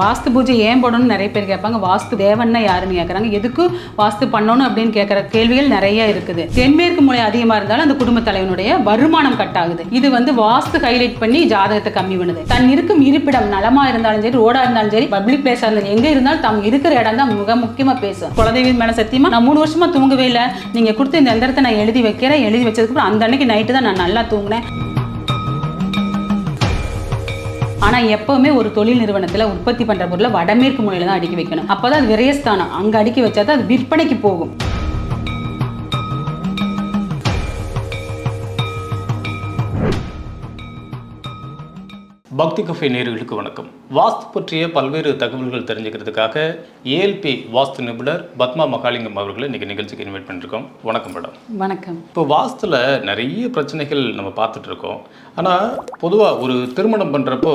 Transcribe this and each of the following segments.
வாஸ்து பூஜை ஏன் போடணும்னு நிறைய பேர் கேட்பாங்க. வாஸ்து தேவன்னா யாருன்னு கேட்குறாங்க எதுக்கு வாஸ்து பண்ணணும் அப்படின்னு கேட்குற கேள்விகள் நிறைய இருக்குது. தென்மேற்கு மூலை அதிகமாக இருந்தாலும் அந்த குடும்ப தலைவனுடைய வருமானம் கட் ஆகுது. இது வந்து வாஸ்து ஹைலைட் பண்ணி ஜாதகத்தை கம்மி பண்ணுது. தன் இருக்கும் இருப்பிடம் நலமா இருந்தாலும் சரி ரோடா இருந்தாலும் சரி பப்ளிக் பிளேஸாக இருந்தாலும் எங்கே இருந்தாலும் தம் இருக்கிற இடம் தான் மிக முக்கியமாக பேசும். குலதெய்வம் மேலே சத்தியமாக நான் மூணு வருஷமா தூங்கவே இல்லை. நீங்கள் கொடுத்த இந்த எந்திரத்தை நான் எழுதி வைக்கிறேன். எழுதி வச்சதுக்கப்புறம் அந்த அன்னைக்கு நைட்டு தான் நான் நல்லா தூங்கினேன். ஆனால் எப்போவுமே ஒரு தொழில் நிறுவனத்தில் உற்பத்தி பண்ணுற பொருளை வடமேற்கு மூலையில் தான் அடுக்கி வைக்கணும். அப்போ தான் அது விரயஸ்தானம். அங்கே அடுக்கி வச்சா தான் அது விற்பனைக்கு போகும். பக்தி கஃபே நேயர்களுக்கு வணக்கம். வாஸ்து பற்றிய பல்வேறு தகவல்கள் தெரிஞ்சுக்கிறதுக்காக ஏஎல்பி வாஸ்து நிபுணர் பத்மா மகாலிங்கம் அவர்களை இன்னைக்கு நிகழ்ச்சிக்கு இன்வைட் பண்ணிருக்கோம். வணக்கம் மேடம். வணக்கம். இப்போ வாஸ்துல நிறைய பிரச்சனைகள் நம்ம பார்த்துட்டு இருக்கோம். ஆனால் பொதுவாக ஒரு திருமணம் பண்ணுறப்போ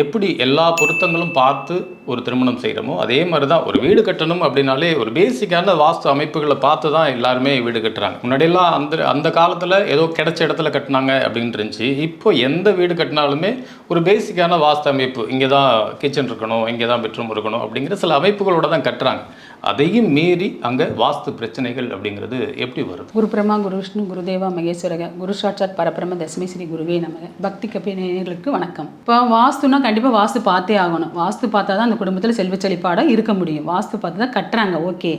எப்படி எல்லா பொருத்தங்களும் பார்த்து ஒரு திருமணம் செய்கிறோமோ அதே மாதிரி தான் ஒரு வீடு கட்டணும் அப்படின்னாலே ஒரு பேசிக்கான வாஸ்து அமைப்புகளை பார்த்து தான் எல்லாருமே வீடு கட்டுறாங்க. முன்னாடியெல்லாம் அந்த அந்த காலத்தில் ஏதோ கிடைச்ச இடத்துல கட்டினாங்க அப்படின்னு இருந்துச்சு. இப்போ எந்த வீடு கட்டினாலுமே ஒரு பேசிக்கான வாஸ்து அமைப்பு இங்கே தான் கிச்சன் இருக்கணும் இங்கே தான் பெட்ரூம் இருக்கணும் அப்படிங்கிற சில அமைப்புகளோடு தான் கட்டுறாங்க. அதையும் மீறி அங்கே வாஸ்து பிரச்சனைகள் அப்படிங்கிறது எப்படி வருது? குரு பிரம்மா குரு விஷ்ணு குருதேவா மகேஸ்வரக குரு சாட்சாத் பரபிரம தசமி ஸ்ரீ குருவே நமக. பக்தி கப்பி நேயர்களுக்கு வணக்கம். இப்போ வாஸ்துனா கண்டிப்பாக வாஸ்து பார்த்தே ஆகணும். வாஸ்து பார்த்தா தான் அந்த குடும்பத்தில் செல்வ செழிப்பாடாக இருக்க முடியும். வாஸ்து பார்த்து தான் கட்டுறாங்க ஓகே.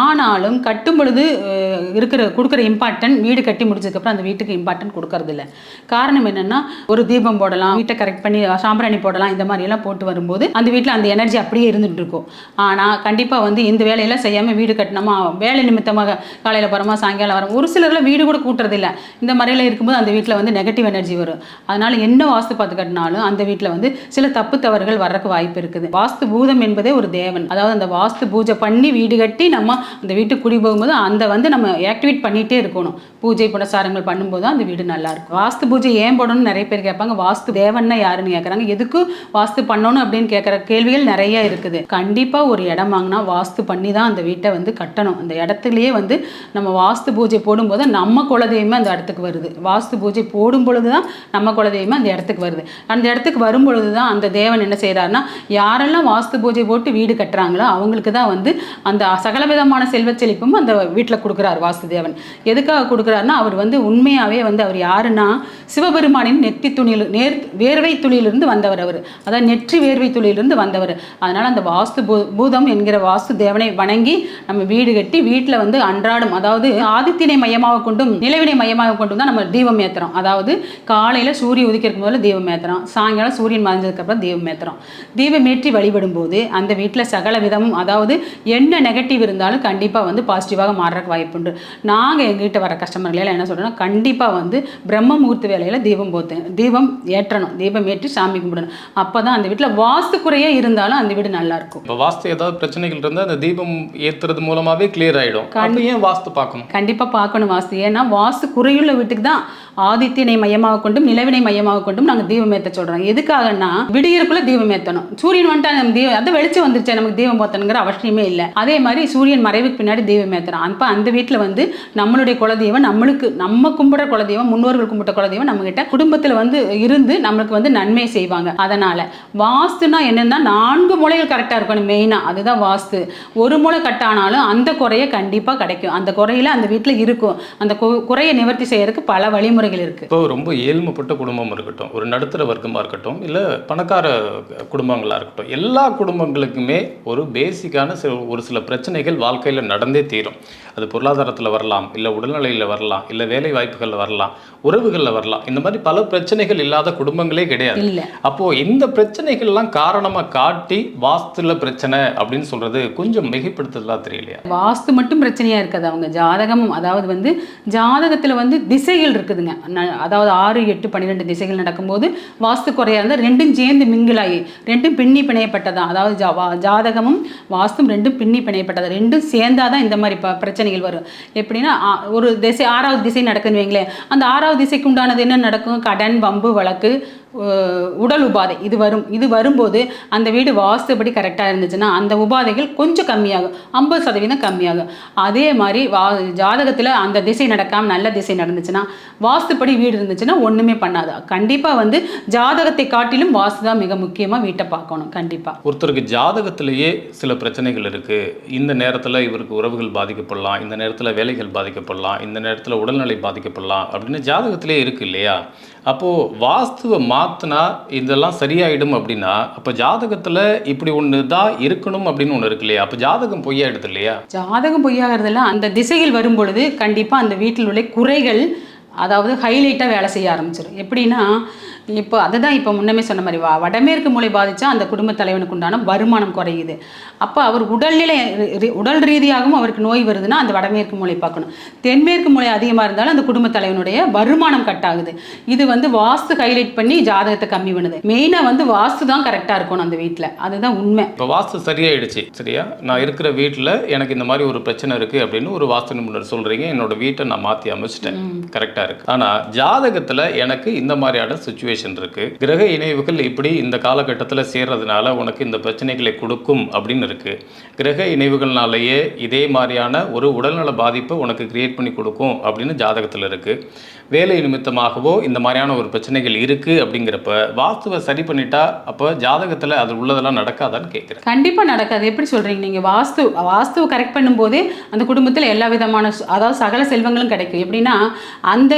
ஆனாலும் கட்டும் பொழுது இருக்கிற கொடுக்குற இம்பார்ட்டன்ட் வீடு கட்டி முடிச்சதுக்கப்புறம் அந்த வீட்டுக்கு இம்பார்ட்டன்ட் கொடுக்கறது இல்லை காரணம் என்னென்னா ஒரு தீபம் போடலாம் வீட்டை கரெக்ட் பண்ணி சாம்பிராணி போடலாம் இந்த மாதிரியெல்லாம் போட்டு வரும்போது அந்த வீட்டில் அந்த எனர்ஜி அப்படியே இருந்துகிட்டு இருக்கும். ஆனால் கண்டிப்பாக வந்து இந்த இந்த வேலையெல்லாம் செய்யாமல் வீடு கட்டினோமா? வேலை நிமித்தமாக காலையில் போகிறோமா சாயங்காலம் வரோம்? ஒரு சிலரில் வீடு கூட கூட்டுறதில்ல. இந்த மாதிரியில் இருக்கும்போது அந்த வீட்டில் வந்து நெகட்டிவ் எனர்ஜி வரும். அதனால் என்ன வாஸ்து பார்த்து கட்டினாலும் அந்த வீட்டில் வந்து சில தப்பு தவறுகள் வர்றதுக்கு வாய்ப்பு இருக்குது. வாஸ்து பூதம் என்பதே ஒரு தேவன். அதாவது அந்த வாஸ்து பூஜை பண்ணி வீடு கட்டி நம்ம அந்த வீட்டுக்கு குடி போகும்போது அந்த வந்து நம்ம ஆக்டிவேட் பண்ணிகிட்டே இருக்கணும். பூஜை புனசாரங்கள் பண்ணும்போது தான் அந்த வீடு நல்லா இருக்கும் வாஸ்து பூஜை ஏன் போடணும்னு நிறைய பேர் கேட்பாங்க. வாஸ்து தேவன்னா யாருன்னு கேட்குறாங்க. எதுக்கு வாஸ்து பண்ணணும் அப்படின்னு கேட்குற கேள்விகள் நிறைய இருக்குது. கண்டிப்பாக ஒரு இடம் வாங்கினா வாஸ்து பண்ணி தான் அந்த வீட்டை வந்து கட்டணும். அந்த இடத்துலயே வந்து நம்ம வாஸ்து பூஜை போடும்போது நம்ம குலதெய்வமே அந்த இடத்துக்கு வருது. வாஸ்து பூஜை போடும் பொழுது தான் நம்ம குலதெய்வமே அந்த இடத்துக்கு வருது. அந்த இடத்துக்கு வரும் பொழுது தான் அந்த தேவன் என்ன செய்கிறாருன்னா யாரெல்லாம் வாஸ்து பூஜை போட்டு வீடு கட்டுறாங்களோ அவங்களுக்கு தான் வந்து அந்த சகல விதமான செல்வச் செழிப்பும் அந்த வீட்டில் கொடுக்குறாரு வாஸ்து தேவன். எதுக்காக கொடுக்குறாருன்னா அவர் வந்து உண்மையாகவே வந்து அவர் யாருன்னா சிவபெருமானின் நெத்தி துணியில் நேர் வேர்வை துளியிலிருந்து வந்தவர் அவர். அதாவது நெற்றி வேர்வை துளியிலிருந்து வந்தவர். அதனால் அந்த வாஸ்து பூ பூதம் என்கிற வாஸ்து தேவனை வணங்கி நம்ம வீடு கட்டி வீட்டில் வந்து அன்றாடம் அதாவது ஆதித்தினை மையமாக கொண்டும் நிலவினை மையமாக கொண்டும் தான் நம்ம தீபம் ஏற்றுறோம் அதாவது காலையில் சூரிய உதிக்கிறதுக்கு முதல்ல தீபம் ஏற்றுறோம் சாயங்காலம் சூரியன் மறைஞ்சதுக்கப்புறம் தீபம் ஏற்றுறோம் தீபம் ஏற்றி வழிபடும் போது அந்த வீட்டில் சகல விதமும் அதாவது என்ன நெகட்டிவ் இருந்தாலும் கண்டிப்பாக வந்து பாசிட்டிவாக மாறுறதுக்கு வாய்ப்புண்டு. நாங்கள் எங்ககிட்ட வர கஷ்டம் எல்லாம் என்ன சொல்கிறோன்னா கண்டிப்பாக வந்து பிரம்ம முகூர்த்த வேலையில் தீபம் போத்து தீபம் ஏற்றணும் தீபம் ஏற்றி சாமி கும்பிடணும். அப்போ தான் அந்த வீட்டில் வாஸ்து குறையே இருந்தாலும் அந்த வீடு நல்லா இருக்கும் இப்போ வாஸ்து ஏதாவது பிரச்சனைகள் இருந்தால் அந்த தீபம் ஏத்துறது மூலமாவே கிளியர் ஆயிடும். அப்போ ஏன் வாஸ்து பார்க்கணும்? கண்டிப்பாக பார்க்கணும் வாஸ்து. ஏன்னா வாஸ்து குறையுள்ள வீட்டுக்கு தான் ஆதித்யனை மையமாக கொண்டும் நிலவினை மையமாக கொண்டும் நாங்கள் தீபம் ஏற்ற சொல்கிறோம் எதுக்காகன்னா விடியறக்குள்ள தீபம் ஏற்றணும் சூரியன் வந்துட்டு நம்ம தீபம் அந்த வெளிச்சம் வந்துருச்சு நமக்கு தீபம் போத்தணுங்கிற அவசியமே இல்லை. அதே மாதிரி சூரியன் மறைவுக்கு பின்னாடி தீபம் ஏற்றுறோம் அப்போ அந்த வீட்டில் வந்து நம்மளுடைய குலதெய்வம் நம்மளுக்கு நம்ம கும்பிட குலதெய்வம் முன்னோர்கள் கும்பிட்ட குலதெய்வம் நம்மகிட்ட குடும்பத்தில் வந்து இருந்து நம்மளுக்கு வந்து நன்மை செய்வாங்க. அதனால் வாஸ்துனா என்னன்னா நான்கு மூலைகள் கரெக்டாக இருக்கணும் மெயினாக அதுதான் வாஸ்து. ஒரு மூளை கட்டானாலும் அந்த குறைய கண்டிப்பாக கிடைக்கும். அந்த குறையில அந்த வீட்டில் இருக்கும். அந்த குறையை நிவர்த்தி செய்யறதுக்கு பல வழிமுறை நடைமுறைகள் இருக்குது இப்போ ரொம்ப ஏழ்மைப்பட்ட குடும்பம் இருக்கட்டும் ஒரு நடுத்தர வர்க்கமாக இருக்கட்டும் இல்லை பணக்கார குடும்பங்களாக இருக்கட்டும் எல்லா குடும்பங்களுக்குமே ஒரு பேசிக்கான சில ஒரு சில பிரச்சனைகள் வாழ்க்கையில் நடந்தே தீரும். அது பொருளாதாரத்தில் வரலாம் இல்லை உடல்நிலையில் வரலாம் இல்லை வேலை வாய்ப்புகளில் வரலாம் உறவுகளில் வரலாம். இந்த மாதிரி பல பிரச்சனைகள் இல்லாத குடும்பங்களே கிடையாது. அப்போது இந்த பிரச்சனைகள்லாம் காரணமாக காட்டி வாஸ்துல பிரச்சனை அப்படின்னு சொல்கிறது கொஞ்சம் மிகைப்படுத்துதலாக தெரியலையா? வாஸ்து மட்டும் பிரச்சனையாக இருக்காது அவங்க. ஜாதகமும் அதாவது வந்து ஜாதகத்தில் வந்து திசைகள் இருக்குதுங்க. அதாவது ஆறு எட்டு பன்னிரெண்டு திசைகள் நடக்கும்போது வாஸ்து குறையா இருந்தால் ரெண்டும் சேர்ந்து மிங்கிலாகி ரெண்டும் பின்னி பிணையப்பட்டதான் அதாவது ஜாதகமும் வாஸ்தும் ரெண்டும் பின்னி பிணையப்பட்டது. ரெண்டும் சேர்ந்தாதான் இந்த மாதிரி ப பிரச்சனைகள் வரும். எப்படின்னா ஒரு திசை ஆறாவது திசை நடக்குன்னு வைங்களேன். அந்த ஆறாவது திசைக்கு உண்டானது என்ன நடக்கும்? கடன் வம்பு வழக்கு உடல் உபாதை. இது வரும் இது வரும்போது அந்த வீடு வாஸ்துபடி கரெக்டாக இருந்துச்சுன்னா அந்த உபாதைகள் கொஞ்சம் கம்மியாகும். ஐம்பது சதவீதம் கம்மியாகும். அதே மாதிரி வா ஜாதகத்தில் அந்த திசை நடக்காமல் நல்ல திசை நடந்துச்சுன்னா வாஸ்துப்படி வீடு இருந்துச்சுன்னா ஒன்றுமே பண்ணாது. கண்டிப்பாக வந்து ஜாதகத்தை காட்டிலும் வாஸ்து தான் மிக முக்கியமாக வீட்டை பார்க்கணும். கண்டிப்பாக ஒருத்தருக்கு ஜாதகத்திலேயே சில பிரச்சனைகள் இருக்குது இந்த நேரத்தில் இவருக்கு உறவுகள் பாதிக்கப்படலாம். இந்த நேரத்தில் வேலைகள் பாதிக்கப்படலாம். இந்த நேரத்தில் உடல்நிலை பாதிக்கப்படலாம். அப்படின்னு ஜாதகத்திலே இருக்கு இல்லையா? அப்போது வாஸ்துவை மாற்றினா இதெல்லாம் சரியாயிடும் அப்படின்னா அப்போ ஜாதகத்தில் இப்படி ஒன்று தான் இருக்கணும் அப்படின்னு ஒன்று இருக்கு இல்லையா? அப்போ ஜாதகம் பொய்யாயிடுது இல்லையா? ஜாதகம் பொய்யாகிறதுல அந்த திசையில் வரும் பொழுது கண்டிப்பாக அந்த வீட்டில் உள்ள குறைகள் அதாவது ஹைலைட்டாக வேலை செய்ய ஆரம்பிச்சிடும் எப்படின்னா இப்போ அதுதான் இப்போ முன்னமே சொன்ன மாதிரி வா வடமேற்கு மூளை பாதிச்சா அந்த குடும்ப தலைவனுக்கு உண்டான வருமானம் குறையுது. அப்போ அவர் உடல்நிலை உடல் ரீதியாகவும் அவருக்கு நோய் வருதுன்னா அந்த வடமேற்கு மூளை பார்க்கணும். தென்மேற்கு மூளை அதிகமாக இருந்தாலும் அந்த குடும்ப தலைவனுடைய வருமானம் கட் ஆகுது. இது வந்து வாஸ்து ஹைலைட் பண்ணி ஜாதகத்தை கம்மி பண்ணுது. மெயினாக வந்து வாஸ்து தான் கரெக்டாக இருக்கணும் அந்த வீட்டில் அதுதான் உண்மை. இப்போ வாஸ்து சரியாயிடுச்சு. சரியா? நான் இருக்கிற வீட்டில் எனக்கு இந்த மாதிரி ஒரு பிரச்சனை இருக்குது அப்படின்னு ஒரு வாஸ்து நிபுணர் சொல்கிறீங்க என்னோட வீட்டை நான் மாற்றி அமைச்சிட்டேன். கரெக்டாக இருக்கு. ஆனால் ஜாதகத்தில் எனக்கு இந்த மாதிரியான சுச்சுவேஷன் இருக்கு. கிரக இணைவுகள் இப்படி இந்த காலகட்டத்தில் சேர்றதுனால உனக்கு இந்த பிரச்சனைகளை கொடுக்கும் அப்படின்னு இருக்கு. கிரக இணைவுகள்னாலேயே இதே மாதிரியான ஒரு உடல்நல பாதிப்பை உனக்கு கிரியேட் பண்ணி கொடுக்கும் அப்படின்னு ஜாதகத்தில் இருக்கு. வேலை நிமித்தமாகவோ இந்த மாதிரியான ஒரு பிரச்சனைகள் இருக்கு அப்படிங்கிறப்ப வாஸ்துவை சரி பண்ணிட்டா அப்போ ஜாதகத்தில் அது உள்ளதெல்லாம் நடக்காதான்னு கேட்குறேன் கண்டிப்பாக நடக்காது. எப்படி சொல்கிறீங்க நீங்கள் வாஸ்து வாஸ்துவை கரெக்ட் பண்ணும்போதே அந்த குடும்பத்தில் எல்லா விதமான அதாவது சகல செல்வங்களும் கிடைக்கும். எப்படின்னா அந்த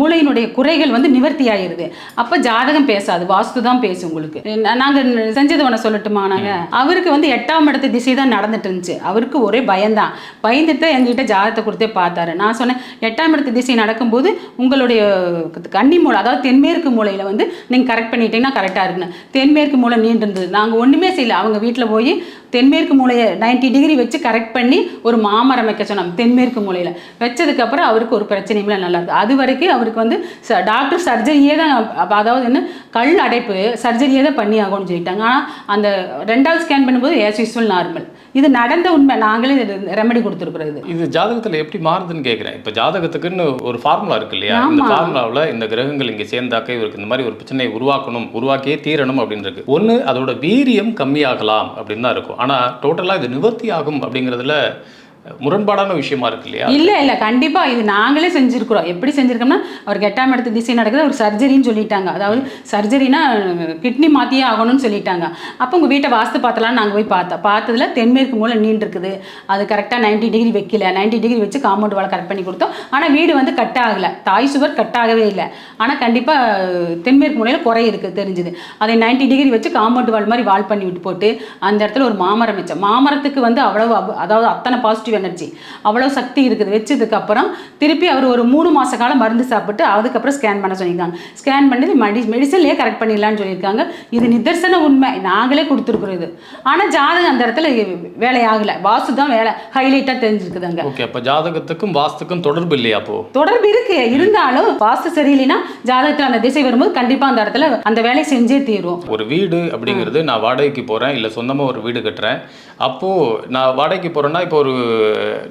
மூளையினுடைய குறைகள் வந்து நிவர்த்தி ஆயிருது. அப்போ ஜாதகம் பேசாது. வாஸ்து தான் பேசும் உங்களுக்கு. நாங்கள் செஞ்சது ஒன்று சொல்லட்டுமா? நாங்கள் அவருக்கு வந்து எட்டாம் இடத்து திசை தான் நடந்துட்டு இருந்துச்சு. அவருக்கு ஒரே பயம்தான். பயந்துட்டு எங்ககிட்ட ஜாதகத்தை கொடுத்தே பார்த்தாரு. நான் சொன்னேன் எட்டாம் இடத்து திசை நடக்கும்போது உங்களுடைய கன்னி மூளை அதாவது தென்மேற்கு மூலையில் வந்து நீங்கள் கரெக்ட் பண்ணிட்டீங்கன்னா கரெக்டாக இருக்குன்னு. தென்மேற்கு மூளை நீண்டு இருந்தது நாங்கள் ஒன்றுமே செய்யலை. அவங்க வீட்டில் போய் தென்மேற்கு மூலையை 90 டிகிரி வச்சு கரெக்ட் பண்ணி ஒரு மாமரம் வைக்க சொன்னோம் தென்மேற்கு மூலையில் வச்சதுக்கப்புறம் அவருக்கு ஒரு பிரச்சனையுமே இல்லை நல்லா இருக்குது அது வரைக்கும் அவருக்கு வந்து ச டாக்டர் சர்ஜரியே தான் அதாவது என்ன கல் அடைப்பு சர்ஜரியே தான் பண்ணி ஆகும்னு சொல்லிட்டாங்க. ஆனால் அந்த ரெண்டாவது ஸ்கேன் பண்ணும்போது ஏஸ் யூஸ்வல் நார்மல் இது நடந்த உண்மை நாங்களே ரெமெடி கொடுத்துருக்குறோம் இது. இது ஜாதகத்தில் எப்படி மாறுதுன்னு கேட்குறேன் இப்போ ஜாதகத்துக்குன்னு ஒரு ஃபார்முலா இருக்கு இல்லையா? இந்த. ஃபார்முலாவில் இந்த கிரகங்கள் இங்கே சேர்ந்தாக்க இவருக்கு இந்த மாதிரி ஒரு பிரச்சனையை உருவாக்கணும் உருவாக்கியே தீரணும் அப்படின்னு இருக்கு. ஒன்று அதோட வீரியம் கம்மியாகலாம் அப்படின்னு தான் இருக்கும். ஆனால் டோட்டலாக இது நிவர்த்தி ஆகும் அப்படிங்கிறதுல முரண்பாடான விஷயமா இருக்கு இல்லையா? இல்லை இல்லை கண்டிப்பாக இது நாங்களே செஞ்சுருக்குறோம். எப்படி செஞ்சுருக்கோம்னா அவருக்கு எட்டாம் இடத்து திசை நடக்குது அவர் சர்ஜரின்னு சொல்லிட்டாங்க. அதாவது சர்ஜரினா கிட்னி மாற்றியே ஆகணும்னு சொல்லிட்டாங்க. அப்போ உங்கள் வீட்டை வாஸ்து பார்த்தலாம்னு நாங்கள் போய் பார்த்தோம். பார்த்ததுல தென்மேற்கு மூலை நீண்டு இருக்குது அது கரெக்டாக 90 டிகிரி வைக்கல. 90 டிகிரி வச்சு காம்பவுண்ட் வால் கரெக்ட் பண்ணி கொடுத்தோம். ஆனால் வீடு வந்து கட் ஆகலை. தாய் சுவர் கட் ஆகவே இல்லை. ஆனால் கண்டிப்பாக தென்மேற்கு மூலையில் குறை இருக்குது தெரிஞ்சுது. அதை 90 டிகிரி வச்சு காம்பவுண்ட் வால் மாதிரி வால் பண்ணி விட்டு போட்டு அந்த இடத்துல ஒரு மாமரம் வச்சோம். மாமரத்துக்கு வந்து அவ்வளவு அதாவது அத்தனை பாசிட்டிவ் எனர்ஜி அவ்வளோ சக்தி இருக்குது வச்சதுக்கு அப்புறம் திருப்பி அவர் ஒரு மூணு மாச காலம் மருந்து சாப்பிட்டு அதுக்கப்புறம் ஸ்கேன் பண்ண சொல்லியிருக்காங்க. ஸ்கேன் பண்ணி மெடி மெடிசன்லேயே கரெக்ட் பண்ணிடலாம்னு சொல்லியிருக்காங்க. இது நிதர்சன உண்மை. நாங்களே கொடுத்துருக்குறோம் இது. ஆனால் ஜாதகம் அந்த இடத்துல வேலையாகலை. வாஸ்து தான் வேலை. ஹைலைட்டாக தெரிஞ்சிருக்குது அங்க ஓகே அப்போ ஜாதகத்துக்கும் வாஸ்துக்கும் தொடர்பு இல்லையா அப்போ? தொடர்பு இருக்கு. இருந்தாலும் வாஸ்து சரியில்லைன்னா ஜாதகத்தில் அந்த திசை வரும்போது கண்டிப்பா அந்த இடத்துல அந்த வேலையை செஞ்சே தீரும். ஒரு வீடு அப்படிங்கிறது நான் வாடகைக்கு போகிறேன் இல்லை சொந்தமாக ஒரு வீடு கட்டுறேன். அப்போது நான் வாடகைக்கு போகிறேன்னா இப்போ ஒரு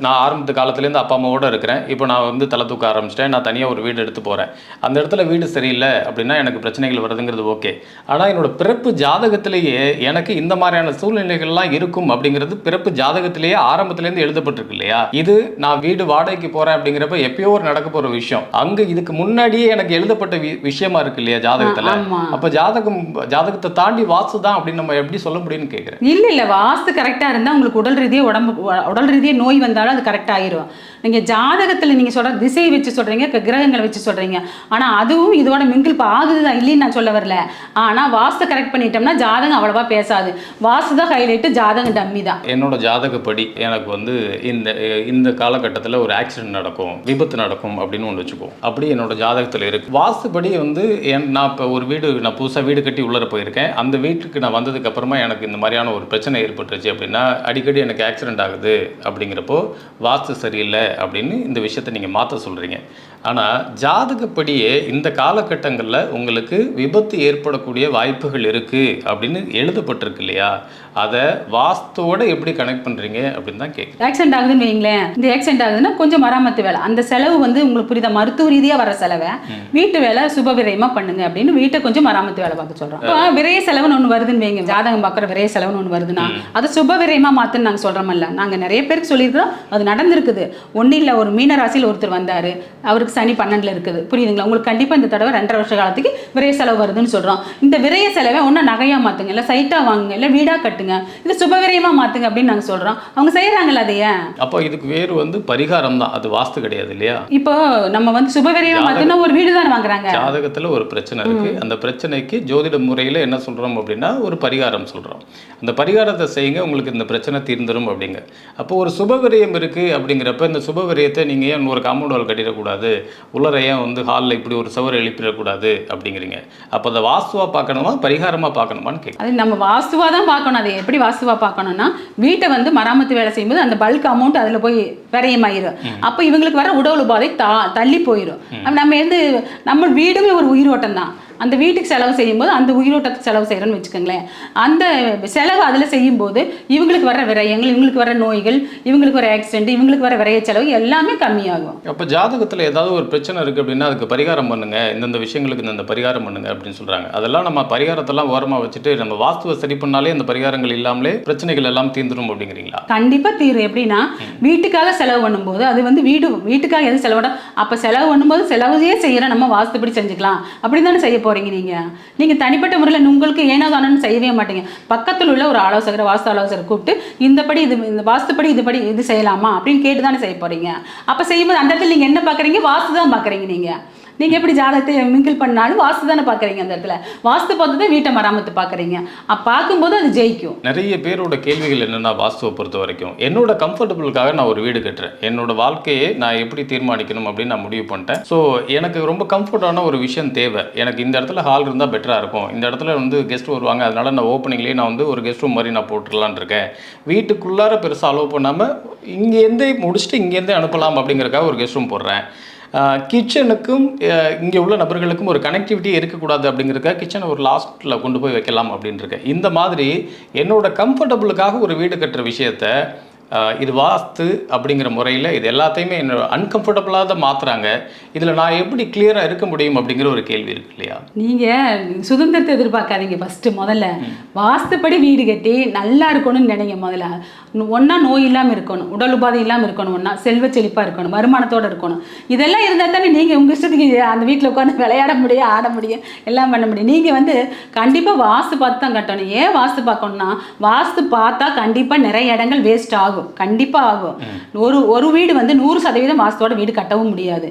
நான் ஆரம்பத்து காலத்துலேருந்து அப்பா அம்மாவோட இருக்கிறேன். இப்போ நான் வந்து தலை தூக்க ஆரம்பிச்சிட்டேன். நான் தனியாக ஒரு வீடு எடுத்து போகிறேன் அந்த இடத்துல வீடு சரியில்லை அப்படின்னா எனக்கு பிரச்சனைகள் வருதுங்கிறது ஓகே. ஆனால் என்னோட பிறப்பு ஜாதகத்திலேயே எனக்கு இந்த மாதிரியான சூழ்நிலைகள்லாம் இருக்கும் அப்படிங்கிறது பிறப்பு ஜாதகத்திலேயே ஆரம்பத்துலேருந்து எழுதப்பட்டிருக்கு இல்லையா? இது நான் வீடு வாடகைக்கு போகிறேன் அப்படிங்கிறப்ப எப்பயோ ஒரு நடக்க போகிற விஷயம். அங்கே இதுக்கு முன்னாடியே எனக்கு எழுதப்பட்ட விஷயமா இருக்கு இல்லையா ஜாதகத்தில்? அப்ப ஜாதகம் ஜாதகத்தை தாண்டி வாஸ்து தான் அப்படின்னு நம்ம எப்படி சொல்ல முடியும்னு கேக்குறேன்? இல்ல இல்ல. வாஸ்து கரெக்டா இருந்தா உங்களுக்கு உடல் ரீதியா உடம்பு உடல் ரீதியா நோய் வந்தாலும் அது கரெக்ட் ஆகிரும் நீங்கள் ஜாதகத்தில் நீங்கள் சொல்கிற திசையை வச்சு சொல்கிறீங்க கிரகங்களை வச்சு சொல்கிறீங்க ஆனால் அதுவும் இதோட மிங்கிள் இப்போ ஆகுதுதான் இல்லைன்னு நான் சொல்ல வரல. ஆனால் வாஸ்து கரெக்ட் பண்ணிட்டோம்னா ஜாதகம் அவ்வளோவா பேசாது. வாஸ்து தான் ஹைலைட்டு ஜாதகம் டம்மி தான். என்னோட ஜாதகப்படி எனக்கு வந்து இந்த இந்த காலகட்டத்தில் ஒரு ஆக்சிடென்ட் நடக்கும் விபத்து நடக்கும் அப்படின்னு ஒன்று வச்சுக்குவோம். அப்படி என்னோட ஜாதகத்தில் இருக்கு. வாஸ்துபடி வந்து என் நான் இப்போ ஒரு வீடு நான் புதுசாக வீடு கட்டி உள்ளர போயிருக்கேன். அந்த வீட்டுக்கு நான் வந்ததுக்கப்புறமா எனக்கு இந்த மாதிரியான ஒரு பிரச்சனை ஏற்பட்டுருச்சு அப்படின்னா அடிக்கடி எனக்கு ஆக்சிடென்ட் ஆகுது அப்படிங்கிறப்போ வாஸ்து சரியில்லை அப்படின்னு இந்த விஷயத்தை நீங்கள் மாற்ற சொல்கிறீங்க ஆனால் ஜாதகப்படியே இந்த காலகட்டங்களில் உங்களுக்கு விபத்து ஏற்படக்கூடிய வாய்ப்புகள் இருக்குது அப்படின்னு எழுதப்பட்டிருக்கு இல்லையா? அதை வாஸ்துவோட எப்படி கனெக்ட் பண்ணுறீங்க அப்படின்னு தான் கேட்குறேன் ஆக்சிடென்ட் ஆகுதுன்னு வைங்களேன் இந்த ஆக்சிடென்ட் ஆகுதுன்னா கொஞ்சம் மராமத்து வேலை. அந்த செலவு வந்து உங்களுக்கு புரியுதா? மருத்துவ ரீதியா வர செலவை. வீட்டு வேலை சுப விரயமா பண்ணுங்க அப்படின்னு வீட்டை கொஞ்சம் மராமத்து வேலை பார்க்க சொல்றோம். இப்போ விரைய செலவுன்னு ஒன்று வருதுன்னு வைங்க ஜாதகம் பார்க்குற விரைய செலவுன்னு ஒன்று வருதுன்னா அதை சுப விரயமா மாத்துன்னு நாங்கள் சொல்றோமல்ல. நாங்க நிறைய பேருக்கு சொல்லியிருக்கிறோம். அது நடந்திருக்குது. ஒன்றும் இல்லை ஒரு மீன ராசியில் ஒருத்தர் வந்தாரு. அவருக்கு சனி பன்னெண்டுல இருக்குது. புரியுதுங்களா? உங்களுக்கு கண்டிப்பா இந்த தடவை ரெண்டரை வருஷ காலத்துக்கு விரைய செலவு வருதுன்னு சொல்றோம். இந்த விரைய செலவை ஒன்றும் நகையா மாத்துங்க. இல்லை சைட்டா வாங்குங்க. இல்லை வீடா கட்டுங்க இது சுப விரயமா மாத்துங்க அப்படின்னு நாங்க சொல்றோம். அவங்க செய்யறாங்கல்ல அதையே? அப்போ இதுக்கு வேறு வந்து பரிகாரம் தான் அது வாஸ்து கிடையாது இல்லையா? இப்போ நம்ம வந்து சுபவிரயமா மாத்தினா ஒரு வீடு தானே வாங்குறாங்க? ஜாதகத்தில் ஒரு பிரச்சனை இருக்கு. அந்த பிரச்சனைக்கு ஜோதிட முறையில் என்ன சொல்கிறோம் அப்படின்னா ஒரு பரிகாரம் சொல்கிறோம் அந்த பரிகாரத்தை செய்யுங்க உங்களுக்கு இந்த பிரச்சனை தீர்ந்துரும் அப்படிங்க. அப்போ ஒரு சுபவிரயம் இருக்கு அப்படிங்கிறப்ப இந்த சுபவிரயத்தை நீங்கள் ஏன் ஒரு காம்பவுண்ட் வால் கட்டிடக்கூடாது? உள்ளர ஏன் வந்து ஹாலில் இப்படி ஒரு சுவர் எழுப்பிடக்கூடாது அப்படிங்கிறீங்க. அப்போ அதை வாஸ்துவா பார்க்கணுமா பரிகாரமாக பார்க்கணுமான்னு கேட்க அது நம்ம வாஸ்துவா தான் பார்க்கணும். அதை எப்படி வாஸ்துவா பார்க்கணும்னா வீட்டை வந்து மராமத்து வேலை செய்யும்போது அந்த பல்க் அமௌண்ட் அதில் போய் விரயமாயிரும். அப்போ இவங்களுக்கு வர உடல் உபாதை தா தள்ளி போயிடும் நம்ம வந்து நம்ம வீடுமே ஒரு உயிரோட்டம் தான். அந்த வீட்டுக்கு செலவு செய்யும்போது அந்த உயிரோட்டத்துக்கு செலவு செய்கிறோன்னு வச்சுக்கோங்களேன். அந்த செலவு அதில் செய்யும்போது இவங்களுக்கு வர விரயங்கள் இவங்களுக்கு வர நோய்கள் இவங்களுக்கு வர ஆக்சிடென்ட் இவங்களுக்கு வர விரைய செலவு எல்லாமே கம்மியாகும். அப்போ ஜாதகத்தில் ஏதாவது ஒரு பிரச்சனை இருக்குது அப்படின்னா அதுக்கு பரிகாரம் பண்ணுங்க. இந்தந்த விஷயங்களுக்கு இந்தந்த பரிகாரம் பண்ணுங்க அப்படின்னு சொல்கிறாங்க அதெல்லாம் நம்ம பரிகாரத்தெல்லாம் ஓரமாக வச்சுட்டு நம்ம வாஸ்துவை சரி பண்ணாலே அந்த பரிகாரங்கள் இல்லாமலே பிரச்சனைகள் எல்லாம் தீர்ந்துரும் அப்படிங்கிறீங்களா? கண்டிப்பா தீரும். எப்படின்னா வீட்டுக்காக செலவு பண்ணும்போது அது வந்து வீடு வீட்டுக்காக எது செலவிட அப்ப செலவு பண்ணும்போது செலவுதே செய்யற நம்ம வாஸ்துப்படி செஞ்சுக்கலாம். அப்படி தானே செய்ய போறீங்க நீங்க? நீங்க தனிப்பட்ட முறையில் உங்களுக்கு ஏனோ தானோன்னு செய்யவே மாட்டீங்க. பக்கத்தில் உள்ள ஒரு ஆலோசகரை வாஸ்து ஆலோசகரை கூப்பிட்டு இந்தபடி இது இந்த வாஸ்துப்படி இதுபடி இது செய்யலாமா? அப்படின்னு கேட்டு தானே செய்ய போறீங்க. அப்ப செய்யும்போது அந்த இடத்துல நீங்க என்ன பாக்குறீங்க? வாஸ்து தான் பாக்குறீங்க நீங்க. நீங்கள் எப்படி ஜாதகத்தை மிங்கிள் பண்ணாலும் வாஸ்து தானே பார்க்குறீங்க அந்த இடத்துல. வாஸ்து பார்த்து தான் வீட்டை மராமத்து பார்க்குறீங்க. அப்ப பார்க்கும்போது அது ஜெயிக்கும். நிறைய பேரோட கேள்விகள் என்னென்னா வாஸ்துவை பொறுத்த வரைக்கும். என்னோட கம்ஃபர்டபுளுக்காக நான் ஒரு வீடு கட்டுறேன். என்னோட வாழ்க்கையை நான் எப்படி தீர்மானிக்கணும் அப்படின்னு நான் முடிவு பண்ணிட்டேன். ஸோ எனக்கு ரொம்ப கம்ஃபர்டான ஒரு விஷயம் தேவை. எனக்கு இந்த இடத்துல ஹால் இருந்தால் பெட்டராக இருக்கும். இந்த இடத்துல வந்து கெஸ்ட் வருவாங்க. அதனால நான் ஓப்பனிங்லேயே நான் வந்து ஒரு கெஸ்ட் ரூம் மாதிரி நான் போட்டுடலான் இருக்கேன். வீட்டுக்குள்ளார பெருசாக அலோவ் பண்ணாமல் இங்கேருந்தே முடிச்சுட்டு இங்கேருந்தே அனுப்பலாம் அப்படிங்கிறக்காக ஒரு கெஸ்ட் ரூம் போடுறேன். கிச்சனுக்கும் இங்கே உள்ள நபர்களுக்கும் ஒரு கனெக்டிவிட்டி இருக்கக்கூடாது அப்படிங்கிறக்க கிச்சனை ஒரு லாஸ்ட்டில் கொண்டு போய் வைக்கலாம் அப்படின்னு இந்த மாதிரி என்னோட கம்ஃபர்டபுளுக்காக ஒரு வீடு கட்டுற விஷயத்த இது வாஸ்து அப்படிங்கிற முறையில் இது எல்லாத்தையுமே என்னோட அன்கம்ஃபர்டபுளாக தான் மாற்றுறாங்க இதில் நான் எப்படி கிளியராக இருக்க முடியும் அப்படிங்கிற ஒரு கேள்வி இருக்கு இல்லையா? நீங்க சுதந்திரத்தை எதிர்பார்க்காதீங்க ஃபர்ஸ்ட் முதல்ல. வாஸ்துப்படி வீடு கட்டி நல்லா இருக்கணும்னு நினைங்க முதல்ல. ஒன்றா நோய் இல்லாமல் இருக்கணும் உடல் உபாதை இல்லாமல் இருக்கணும் ஒன்றா செல்வ செழிப்பாக இருக்கணும் வருமானத்தோட இருக்கணும். இதெல்லாம் இருந்தால் தானே நீங்கள் உங்கள் இஷ்டத்துக்கு அந்த வீட்டில் உட்காந்து விளையாட முடியும் ஆட முடியும் எல்லாம் பண்ண முடியும். நீங்கள் வந்து கண்டிப்பாக வாஸ்து பார்த்து தான் கட்டணும். ஏன் வாஸ்து பார்க்கணும்னா வாஸ்து பார்த்தா கண்டிப்பாக நிறைய இடங்கள் வேஸ்ட் ஆகும். கண்டிப்பாக ஆகும். ஒரு ஒரு வீடு வந்து நூறு சதவீதம் வாஸ்துவோட வீடு கட்டவும் முடியாது.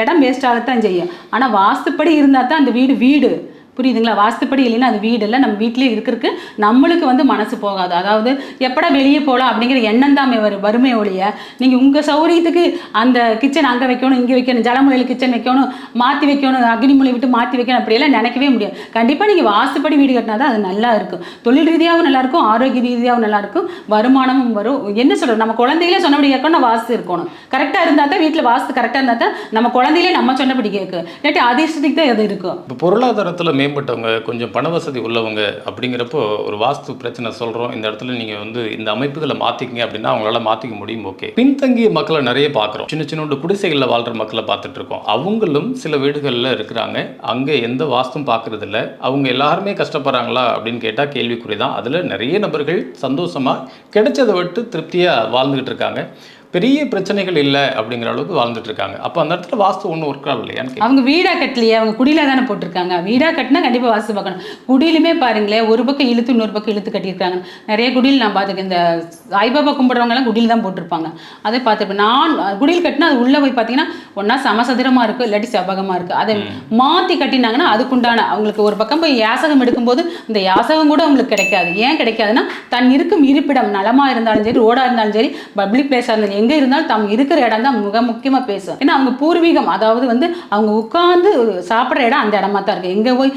இடம் வேஸ்ட் ஆகத்தான் செய்யும். ஆனால் வாஸ்துப்படி இருந்தால் தான் அந்த வீடு வீடு. புரியுதுங்களா? வாஸ்துப்படி இல்லைன்னா அது வீடு இல்லை நம்ம வீட்டிலே இருக்கிறதுக்கு நம்மளுக்கு வந்து மனசு போகாது. அதாவது எப்படா வெளியே போகலாம் அப்படிங்கிற எண்ணம் தான் வரும் வறுமை ஒழிய. நீங்கள் உங்கள் சௌரியத்துக்கு அந்த கிச்சன் அங்கே வைக்கணும் இங்கே வைக்கணும் ஜலமுலையில் கிச்சன் வைக்கணும் மாற்றி வைக்கணும் அக்னிமுலை விட்டு மாற்றி வைக்கணும் அப்படியெல்லாம் நினைக்கவே முடியாது. கண்டிப்பாக நீங்கள் வாஸ்துப்படி வீடு கட்டினா தான் அது நல்லா இருக்கும். தொழில் ரீதியாகவும் நல்லாயிருக்கும் ஆரோக்கிய ரீதியாகவும் நல்லாயிருக்கும் வருமானமும் வரும். என்ன சொல்கிறது நம்ம குழந்தைகளே சொன்னபடி கேட்கணும் வாஸ்து இருக்கணும். கரெக்டாக இருந்தால் தான் வீட்டில் வாஸ்து கரெக்டாக இருந்தால் தான் நம்ம குழந்தைகளே நம்ம சொன்னபடி கேட்கும். இல்லாட்டி அதிர்ஷ்டத்துக்கு தான் அது இருக்கும். இப்போ பொருளாதாரத்தில் மேம்பட்டவங்க கொஞ்சம் பண வசதி உள்ளவங்க அப்படிங்கிறப்போ ஒரு வாஸ்து பிரச்சனை சொல்கிறோம் இந்த இடத்துல நீங்கள் வந்து இந்த அமைப்புகளை மாற்றிக்கிங்க அப்படின்னா அவங்களால மாற்றிக்க முடியும். ஓகே. பின்தங்கிய மக்களை நிறைய பார்க்குறோம். சின்ன சின்ன குடிசைகளில் வாழ்கிற மக்களை பார்த்துட்டு இருக்கோம். அவங்களும் சில வீடுகளில் இருக்கிறாங்க. அங்கே எந்த வாஸ்தும் பார்க்கறதில்ல. அவங்க எல்லாருமே கஷ்டப்படுறாங்களா அப்படின்னு கேட்டால் கேள்விக்குறி தான். அதில் நிறைய நபர்கள் சந்தோஷமாக கிடைச்சதை விட்டு திருப்தியாக வாழ்ந்துக்கிட்டு இருக்காங்க. பெரிய பிரச்சனைகள் இல்லை அப்படிங்கிற அளவுக்கு வாழ்ந்துட்டு இருக்காங்க. அப்போ அந்த இடத்துல வாஸ்து ஒன்றும் ஒர்க் ஆகல இல்லையான்னு. அவங்க வீடா கட்டலையே அவங்க குடியில தானே போட்டிருக்காங்க. வீடா கட்டினா கண்டிப்பா வாஸ்து பார்க்கணும். குடியிலுமே பாருங்களேன் ஒரு பக்கம் இழுத்து இன்னொரு பக்கம் இழுத்து கட்டியிருக்காங்க. நிறைய குடியில் நான் பார்த்துருக்கேன். இந்த சாய்பாபா கும்பிட்றவங்க எல்லாம் குடியில் தான் போட்டிருப்பாங்க. அதை பார்த்துருப்பேன். நான் குடியில் கட்டினா அது உள்ள போய் பார்த்தீங்கன்னா ஒன்றா சமசதுரமா இருக்கும் இல்லாட்டி செவ்வகமா இருக்கு. அதை மாத்தி கட்டினாங்கன்னா அதுக்குண்டான அவங்களுக்கு ஒரு பக்கம் போய் யாசகம் எடுக்கும்போது இந்த யாசகம் கூட அவங்களுக்கு கிடைக்காது. ஏன் கிடைக்காதுன்னா தன் இருக்கும் இருப்பிடம் நலமா இருந்தாலும் சரி ரோடா இருந்தாலும் சரி பப்ளிக் பிளேஸாக இருந்தாலும் எங்கே இருந்தாலும் தம் இருக்கிற இடம் தான் மிக முக்கியமாக பேசும். ஏன்னா அவங்க பூர்வீகம் அதாவது வந்து அவங்க உட்காந்து சாப்பிட்ற இடம் அந்த இடமா தான் இருக்குது எங்கே போய்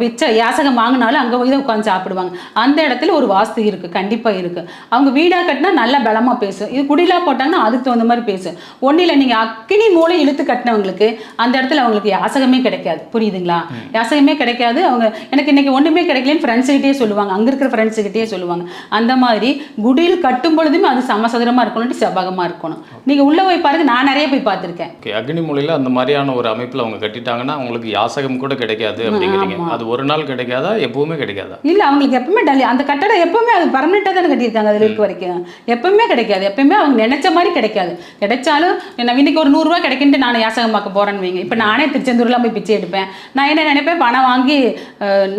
பிச்சை யாசகம் வாங்கினாலும் அங்கே போய் தான் உட்காந்து சாப்பிடுவாங்க. அந்த இடத்துல ஒரு வாஸ்து இருக்குது கண்டிப்பாக இருக்குது அவங்க வீடாக கட்டினா நல்ல பலமாக பேசும். இது குடிலா போட்டாங்கன்னா அதுக்கு தகுந்த மாதிரி பேசும். ஒன்றும் இல்லை நீங்கள் அக்கினி மூளை இழுத்து கட்டினவங்களுக்கு அந்த இடத்துல அவங்களுக்கு யாசகமே கிடைக்காது. புரியுதுங்களா? யாசகமே கிடைக்காது. அவங்க எனக்கு இன்னைக்கு ஒன்றுமே கிடைக்கலன்னு ஃப்ரெண்ட்ஸுக்கிட்டே சொல்லுவாங்க. அங்கே இருக்கிற ஃப்ரெண்ட்ஸுக்கிட்டே சொல்லுவாங்க. அந்த மாதிரி குடில் கட்டும் பொழுதுமே அது சமசதுரமாக இருக்கணும் செவ்வகமாக இருக்கணும். நீங்கள் உள்ளே போய் பாருங்க நான் நிறைய போய் பார்த்துருக்கேன். ஓகே அக்னி மூலையில் அந்த மாதிரியான ஒரு அமைப்பில் அவங்க கட்டிட்டாங்கன்னா அவங்களுக்கு யாசகம் கூட கிடைக்காது அப்படிங்கிறீங்க. அது ஒரு நாள் கிடைக்காதா எப்பவுமே கிடைக்காதா? இல்லை அவங்களுக்கு எப்பவுமே டல் அந்த கட்டடம் எப்பவுமே அது பர்மனெண்ட்டாக தானே கட்டியிருக்காங்க அதில் இருக்க வரைக்கும். எப்பவுமே கிடைக்காது. எப்பவுமே அவங்க நினைச்ச மாதிரி கிடைக்காது. கிடைச்சாலும் நான் இன்னைக்கு ஒரு நூறுரூவா கிடைக்குன்ட்டு நான் யாசகம் பார்க்க போறேன்னு வைங்க. இப்போ நானே திருச்செந்தூர்லாம் போய் பிச்சை எடுப்பேன். நான் என்ன நினைப்பேன் பணம் வாங்கி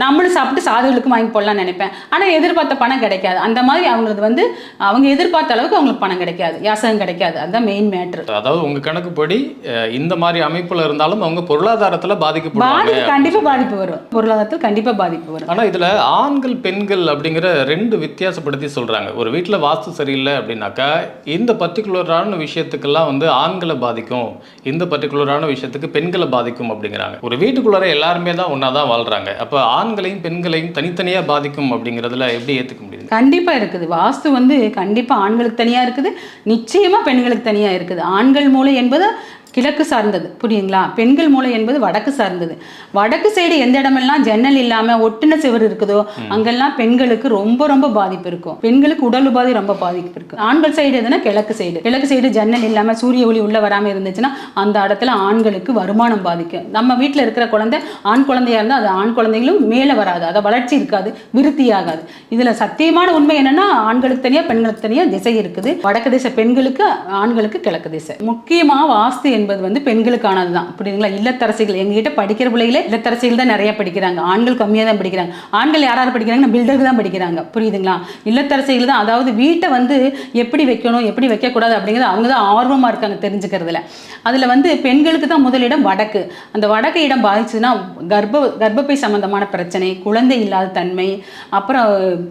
நம்மளும் சாப்பிட்டு சாதுகளுக்கு வாங்கி போடலாம்னு நினைப்பேன். ஆனால் எதிர்பார்த்த பணம் கிடைக்காது. அந்த மாதிரி அவங்களுக்கு வந்து அவங்க எதிர்பார்த்த அளவுக்கு அவங்களுக்கு பணம் கிடைக்காது. யாசகம் கிடைக்காது. அதுதான் மெயின் மேட்ரு அதாவது உங்க கணக்குப்படி இந்த மாதிரி அமைப்புல இருந்தாலும் அவங்க பொருளாதாரத்துல பாதிக்கப்படுவாங்க. பாதிப்பு கண்டிப்பாக பாதிப்பு வரும். பொருளாதாரத்தில் கண்டிப்பாக பாதிப்பு வரும். ஆனா இதுல ஆண்கள் பெண்கள் அப்படிங்கிற ரெண்டு வித்தியாசப்படுத்தி சொல்றாங்க. ஒரு வீட்ல வாஸ்து சரியில்லை அப்படின்னாக்கா இந்த பர்டிகுலரான விஷயத்துக்கெல்லாம் வந்து ஆண்களை பாதிக்கும். இந்த பர்டிகுலரான விஷயத்துக்கு பெண்களை பாதிக்கும் அப்படிங்கிறாங்க. ஒரு வீட்டுக்குள்ளார எல்லாருமே தான் ஒன்றா தான் வாழ்றாங்க. அப்போ ஆண்களையும் பெண்களையும் தனித்தனியா பாதிக்கும் அப்படிங்கிறதுல எப்படி ஏத்துக்க முடியுது? கண்டிப்பா இருக்குது. வாஸ்து வந்து கண்டிப்பா ஆண்களுக்கு தனியா இருக்குது. நிச்சயமா பெண்களுக்கு தனியாக இருக்குது. ஆண்கள் மூளை என்பது கிழக்கு சார்ந்தது. புரியுங்களா? பெண்கள் மூளை என்பது வடக்கு சார்ந்தது. வடக்கு சைடு எந்த இடமெல்லாம் ஜன்னல் இல்லாம ஒட்டுன சுவர் இருக்குதோ அங்கெல்லாம் பெண்களுக்கு ரொம்ப ரொம்ப பாதிப்பு இருக்கும். பெண்களுக்கு உடல் உபாதை ரொம்ப பாதிப்பு இருக்கு. ஆண்கள் சைடு எதுனா கிழக்கு சைடு. கிழக்கு சைடு ஜன்னல் இல்லாம சூரிய ஒளி உள்ள வராம இருந்துச்சுன்னா அந்த இடத்துல ஆண்களுக்கு வருமானம் பாதிக்கும். நம்ம வீட்டில் இருக்கிற குழந்தை ஆண் குழந்தையா இருந்தால் அது ஆண் குழந்தைகளும் மேலே வராது. அதை வளர்ச்சி இருக்காது விருத்தி ஆகாது. இதுல சத்தியமான உண்மை என்னன்னா ஆண்களுக்கு தனியா பெண்களுக்கு தனியா திசை இருக்குது. வடக்கு திசை பெண்களுக்கு ஆண்களுக்கு கிழக்கு திசை. முக்கியமா வாஸ்து என்பது வந்து பெண்களுக்கானது தான் புரியுதுங்களா? இல்லத்தரசிகள். எங்ககிட்ட படிக்கிற பிள்ளைகளே இல்லத்தரசிகள் தான் நிறைய படிக்கிறாங்க. ஆண்கள் கம்மியாக தான் படிக்கிறாங்க. ஆண்கள் யார் யார் படிக்கிறாங்கன்னா பில்டருக்கு தான் படிக்கிறாங்க. புரியுதுங்களா? இல்லத்தரசிகள் தான். அதாவது வீட்டை வந்து எப்படி வைக்கணும் எப்படி வைக்கக்கூடாது அப்படிங்கிறது அவங்க தான் ஆர்வமாக இருக்காங்க தெரிஞ்சுக்கிறதுல. அதில் வந்து பெண்களுக்கு தான் முதலிடம் வடக்கு. அந்த வடக்கு இடம் பாதிச்சுன்னா கர்ப்ப கர்ப்பப்பை சம்மந்தமான பிரச்சனை குழந்தை இல்லாத தன்மை அப்புறம்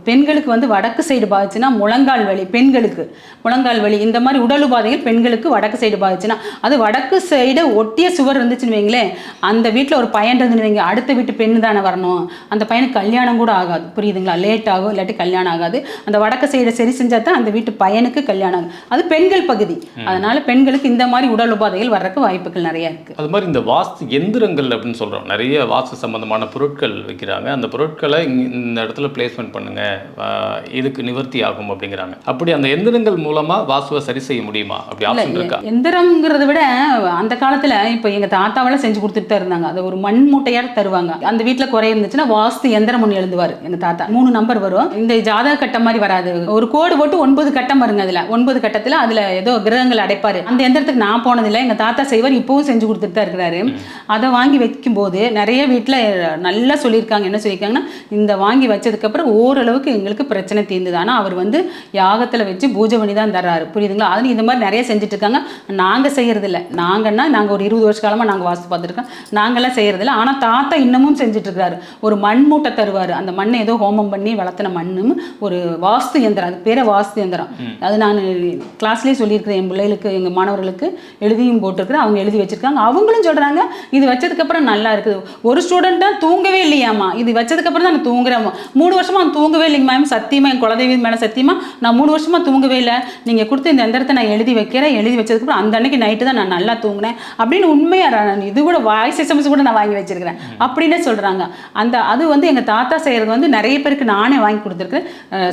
பெண்களுக்கு வந்து வடக்கு சைடு பாதிச்சுன்னா முழங்கால் வலி பெண்களுக்கு. முழங்கால் வலி. இந்த மாதிரி உடல் உபாதைகள் பெண்களுக்கு வடக்கு சைடு பாதிச்சுன்னா அது வடக்கு சைடு ஒட்டிய சுவர் இருந்துச்சுன்னு வைங்களேன் அந்த வீட்டில் ஒரு பையன் இருந்துன்னு வைங்க அடுத்த வீட்டு பெண்ணு தானே வரணும். அந்த பையனுக்கு கல்யாணம் கூட ஆகாது. புரியுதுங்களா? லேட் ஆகும் இல்லாட்டி கல்யாணம் ஆகாது. அந்த வடக்கு சைடை சரி செஞ்சால் தான் அந்த வீட்டு பையனுக்கு கல்யாணம் ஆகும். அது பெண்கள் பகுதி. அதனால பெண்களுக்கு இந்த மாதிரி உடல் உபாதைகள் வர்றதுக்கு வாய்ப்புகள் நிறைய இருக்கு. அது மாதிரி இந்த வாஸ்து எந்திரங்கள் அப்படின்னு சொல்றோம். நிறைய வாஸ்து சம்பந்தமான பொருட்கள் வைக்கிறாங்க. அந்த பொருட்களை இந்த இடத்துல பிளேஸ்மெண்ட் பண்ணுங்க. இதுக்கு நிவர்த்தி ஆகும் அப்படிங்கிறாங்க. அப்படி அந்த எந்திரங்கள் மூலமா வாஸ்துவை சரி செய்ய முடியுமா? அப்படி ஆப்ஷன் இருக்கா? எந்திரங்கிறத விட அந்த காலத்துல இப்போ எங்க தாத்தாவெல்லாம் செஞ்சு கொடுத்துட்டு தான் இருந்தாங்க. அதை ஒரு மண் மூட்டையாக தருவாங்க. அந்த வீட்டில் குறை இருந்துச்சுன்னா வாஸ்து எந்திரம் ஒன்று எழுதுவார் எங்க தாத்தா. மூணு நம்பர் வரும். இந்த ஜாதக கட்டம் மாதிரி வராது. ஒரு கோடு போட்டு ஒன்பது கட்டம் வருங்க அதுல. ஒன்பது கட்டத்துல அதுல ஏதோ கிரகங்கள் அடைப்பாரு. அந்த எந்திரத்துக்கு நான் போனதில்லை. எங்க தாத்தா செய்வார். இப்பவும் செஞ்சு கொடுத்துட்டு தான் இருக்கிறாரு. அதை வாங்கி வைக்கும்போது நிறைய வீட்டில் நல்லா சொல்லியிருக்காங்க. என்ன சொல்லியிருக்காங்கன்னா இந்த வாங்கி வச்சதுக்கப்புறம் ஓரளவுக்கு எங்களுக்கு பிரச்சனை தீர்ந்தது. ஆனால் அவர் வந்து யாகத்தில் வச்சு பூஜை பண்ணி தான் தர்றாரு. புரியுதுங்களா? அது இந்த மாதிரி நிறைய செஞ்சுட்டு இருக்காங்க. நாங்கள் செய்யறது நாங்கன்னா நாங்க ஒரு இருபது வருஷ காலமா நாங்க வாஸ்து பார்த்துருக்கோம் நாங்கெல்லாம் செய்யறது இல்ல ஆனா தாத்தா இன்னமும் செஞ்சுட்டு இருக்காரு ஒரு மண் மூட்டை தருவாரு. அந்த மண்ணை ஏதோ ஹோமம் பண்ணி வளர்த்தின மண்ணும் ஒரு வாஸ்து எந்திரம் அது பேரே வாஸ்து எந்திரம் அது நான் கிளாஸ்லேயே சொல்லியிருக்கிறேன். என் பிள்ளைகளுக்கு எங்க மாணவர்களுக்கு எழுதியும் போட்டிருக்கிறேன் அவங்க எழுதி வச்சிருக்காங்க. அவங்களும் சொல்றாங்க இது வச்சதுக்கப்புறம் நல்லா இருக்குது. ஒரு ஸ்டூடெண்ட் தான் தூங்கவே இல்லையாமா இது வச்சதுக்கப்புறம் தான் நான் தூங்குறேன் மூணு வருஷமா நான் தூங்கவே இல்லைங்க மேம் சத்தியமா என் குலதெய்வ மேலே சத்தியமா நான் மூணு வருஷமா தூங்கவே இல்லை. நீங்க கொடுத்த இந்த எந்திரத்தை நான் எழுதி வைக்கிறேன். எழுதி வச்சதுக்கப்புறம் அந்த அன்னைக்கு நைட்டு தான் நான் நல்லா தூங்கினேன் அப்படின்னு உண்மையா நான் இது கூட வாய்ஸ் எஸ்எம்எஸ் கூட நான் வாங்கி வச்சிருக்கிறேன். அப்படின்னு சொல்றாங்க. அந்த அது வந்து எங்க தாத்தா செய்யறது வந்து நிறைய பேருக்கு நானே வாங்கி கொடுத்துருக்கேன்.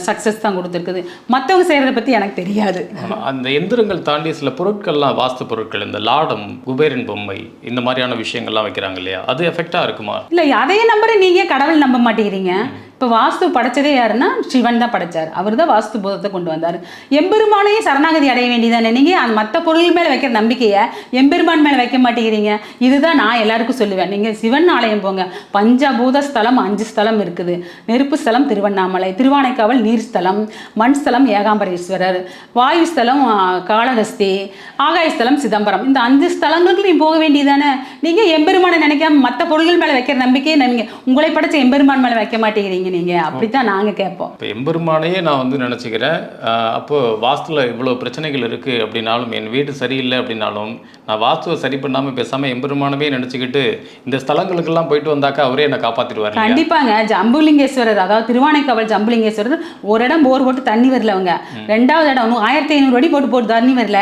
சக்ஸஸ் தான் கொடுத்துருக்குது. மற்றவங்க செய்யறத பத்தி எனக்கு தெரியாது. அந்த எந்திரங்கள் தாண்டி சில பொருட்கள்லாம் வாஸ்து பொருட்கள் இந்த லாடம் குபேரன் பொம்மை இந்த மாதிரியான விஷயங்கள்லாம் வைக்கிறாங்க இல்லையா? அது எஃபெக்டா இருக்குமா? இல்லை அதே நம்பரை நீங்கள் கடவுள் நம்ப மாட்டேங்கிறீங்க? இப்போ வாஸ்து படைச்சதே யாருன்னா சிவன் தான் படைச்சார். அவர் தான் வாஸ்து பூதத்தை கொண்டு வந்தார். எம்பெருமானையே சரணாகதி அடைய வேண்டியதானே? நீங்கள் அந்த மற்ற பொருள் மேலே வைக்கிற நம்பிக்கையை எம்பெருமான் மேலே வைக்க மாட்டேங்கிறீங்க. இதுதான் நான் எல்லாருக்கும் சொல்லுவேன். நீங்கள் சிவன் ஆலயம் போங்க. பஞ்சபூத ஸ்தலம் அஞ்சு ஸ்தலம் இருக்குது. நெருப்பு ஸ்தலம் திருவண்ணாமலை திருவானைக்காவல் நீர் ஸ்தலம் மண் ஸ்தலம் ஏகாம்பரேஸ்வரர் வாயு ஸ்தலம் காளஹஸ்தி ஆகாய ஸ்தலம் சிதம்பரம். இந்த அஞ்சு ஸ்தலங்களுக்கு நீ போக வேண்டியதானே? நீங்கள் எம்பெருமானை நினைக்காம மற்ற பொருள்கள் மேலே வைக்கிற நம்பிக்கையை நீங்கள் உங்களை படைச்ச எம்பெருமான் மேலே வைக்க மாட்டேங்கிறீங்க. இருக்கீங்க நீங்கள் அப்படித்தான் நாங்கள் கேட்போம். இப்போ எம்பெருமானையே நான் வந்து நினச்சிக்கிறேன். அப்போ வாஸ்துல இவ்வளோ பிரச்சனைகள் இருக்குது அப்படின்னாலும் என் வீடு சரியில்லை அப்படின்னாலும் நான் வாஸ்துவை சரி பண்ணாமல் பேசாமல் எம்பெருமானவே நினச்சிக்கிட்டு இந்த ஸ்தலங்களுக்கெல்லாம் போயிட்டு வந்தாக்கா அவரே என்னை காப்பாற்றிடுவார் கண்டிப்பாங்க. ஜம்புலிங்கேஸ்வரர் அதாவது திருவானைக்காவல் ஜம்புலிங்கேஸ்வரர் ஒரு இடம் போர் போட்டு தண்ணி வரல அவங்க. ரெண்டாவது இடம் இன்னும் ஆயிரத்தி ஐநூறு அடி போட்டு போட்டு தண்ணி வரல.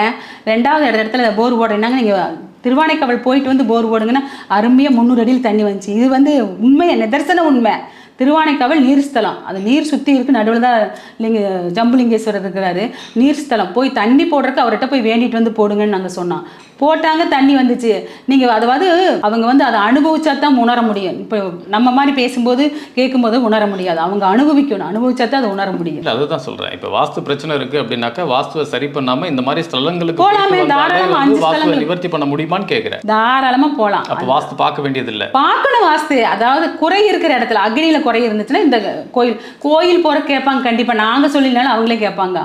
ரெண்டாவது இடத்துல போர் போடுறேன்னாங்க. நீங்கள் திருவானைக்காவல் போயிட்டு வந்து போர் போடுங்கன்னா அருமையாக முந்நூறு அடியில் தண்ணி வந்துச்சு. இது வந்து உண்மை நிதர்சன உண்மை. திருவானைக்காவல் நீர் ஸ்தலம். அது நீர் சுற்றி இருக்கு நடுவில் தான் லிங்க ஜம்புலிங்கேஸ்வரர் இருக்கிறாரு. நீர் ஸ்தலம். போய் தண்ணி போடுறதுக்கு அவர்கிட்ட போய் வேண்டிட்டு வந்து போடுங்கன்னு நாங்கள் சொன்னோம். போட்டாங்க தண்ணி வந்துச்சு. நீங்கள் அதாவது அவங்க வந்து அதை அனுபவிச்சா தான் உணர முடியும். இப்போ நம்ம மாதிரி பேசும்போது கேட்கும்போது உணர முடியாது. அவங்க அனுபவிக்கணும். அனுபவிச்சா தான் அதை உணர முடியும். அதுதான் சொல்கிறேன் இப்போ வாஸ்து பிரச்சனை இருக்குது அப்படின்னாக்கா வாஸ்துவை சரி பண்ணாமல் இந்த மாதிரி ஸ்தலங்களுக்கு போலாமே, போயிட்டு வந்தாலே தாராளமா வந்து அஞ்சு வாஸ்துவை ஸ்தலங்களுக்கு. நிவர்த்தி பண்ண முடியுமான்னு கேட்குறேன் தாராளமாக போகலாம் அப்போ வாஸ்து பார்க்க வேண்டியதில்லை. பார்க்கணும் வாஸ்து. அதாவது குறை இருக்கிற இடத்துல அக்னியில குறை இருந்துச்சுன்னா இந்த கோயில் கோயில் போற கேட்பாங்க கண்டிப்பா. நாங்க சொல்லினாலும் அவங்களே கேட்பாங்க.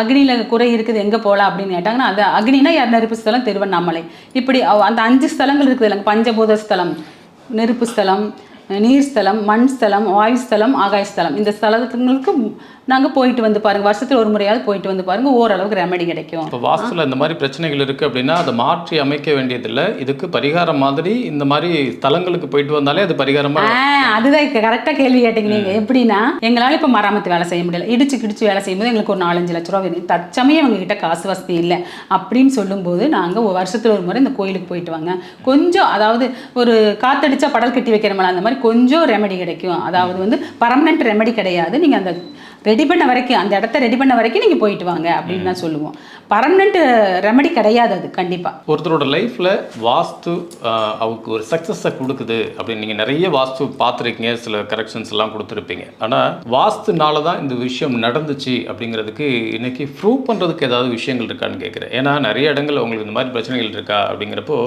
அக்னியில குறை இருக்குது எங்க போகலாம் அப்படின்னு கேட்டாங்கன்னா அந்த அக்னினா யார்? நெருப்பு ஸ்தலம் திருவண்ணாமலை. இப்படி அந்த அஞ்சு ஸ்தலங்கள் இருக்குது இல்லைங்க பஞ்சபூத ஸ்தலம் நெருப்பு ஸ்தலம் நீர் ஸ்தலம் மண் ஸ்தலம் வாயு ஸ்தலம் ஆகாய ஸ்தலம் இந்த ஸ்தலத்துங்களுக்கு நாங்கள் போயிட்டு வந்து பாருங்க. வருஷத்துல ஒரு முறையாவது போயிட்டு வந்து பாருங்க. ஓரளவுக்கு ரெமெடி கிடைக்கும். இப்போ வாஸ்துல இந்த மாதிரி பிரச்சனைகள் இருக்குது அப்படின்னா அதை மாற்றி அமைக்க வேண்டியதில்லை. இதுக்கு பரிகாரம் மாதிரி இந்த மாதிரி ஸ்தலங்களுக்கு போயிட்டு வந்தாலே அது பரிகாரமாக அதுதான் கரெக்டாக கேள்வி கேட்டீங்க நீங்க. எப்படின்னா எங்களால இப்போ மராமத்து வேலை செய்ய முடியல. இடிச்சு கிடிச்சு வேலை செய்யும்போது எங்களுக்கு ஒரு நாலஞ்சு லட்ச ரூபா வேணும். தற்சமயம் எங்க கிட்ட காசு வசதி இல்லை. அப்படின்னு சொல்லும்போது நாங்க ஒரு வருஷத்துல ஒரு முறை இந்த கோயிலுக்கு போயிட்டு வாங்க. கொஞ்சம் அதாவது ஒரு காத்தடிச்சா படல் கட்டி வைக்கிறோம்ல அந்த மாதிரி கொஞ்சம் ரெமெடி கிடைக்கும். அதாவது வந்து பர்மனெண்ட் ரெமெடி கிடையாது. நீங்க அந்த ரெடி பண்ண வரைக்கும் அந்த இடத்த ரெடி பண்ண வரைக்கும் நீங்க போயிட்டு வாங்க அப்படின்னு தான் சொல்லுவோம். பர்மனெண்ட் ரெமெடி கிடையாது அது கண்டிப்பா. ஒருத்தரோட லைஃப்பில் வாஸ்து அவருக்கு ஒரு சக்ஸஸை கொடுக்குது அப்படின்னு நீங்கள் நிறைய வாஸ்து பார்த்துருக்கீங்க. சில கரெக்ஷன்ஸ் எல்லாம் கொடுத்துருப்பீங்க. ஆனால் வாஸ்துனால தான் இந்த விஷயம் நடந்துச்சு அப்படிங்கிறதுக்கு இன்னைக்கு ப்ரூவ் பண்ணுறதுக்கு ஏதாவது விஷயங்கள் இருக்கான்னு கேட்குறேன். ஏன்னா நிறைய இடங்கள்ல உங்களுக்கு இந்த மாதிரி பிரச்சனைகள் இருக்கா அப்படிங்கிறப்போ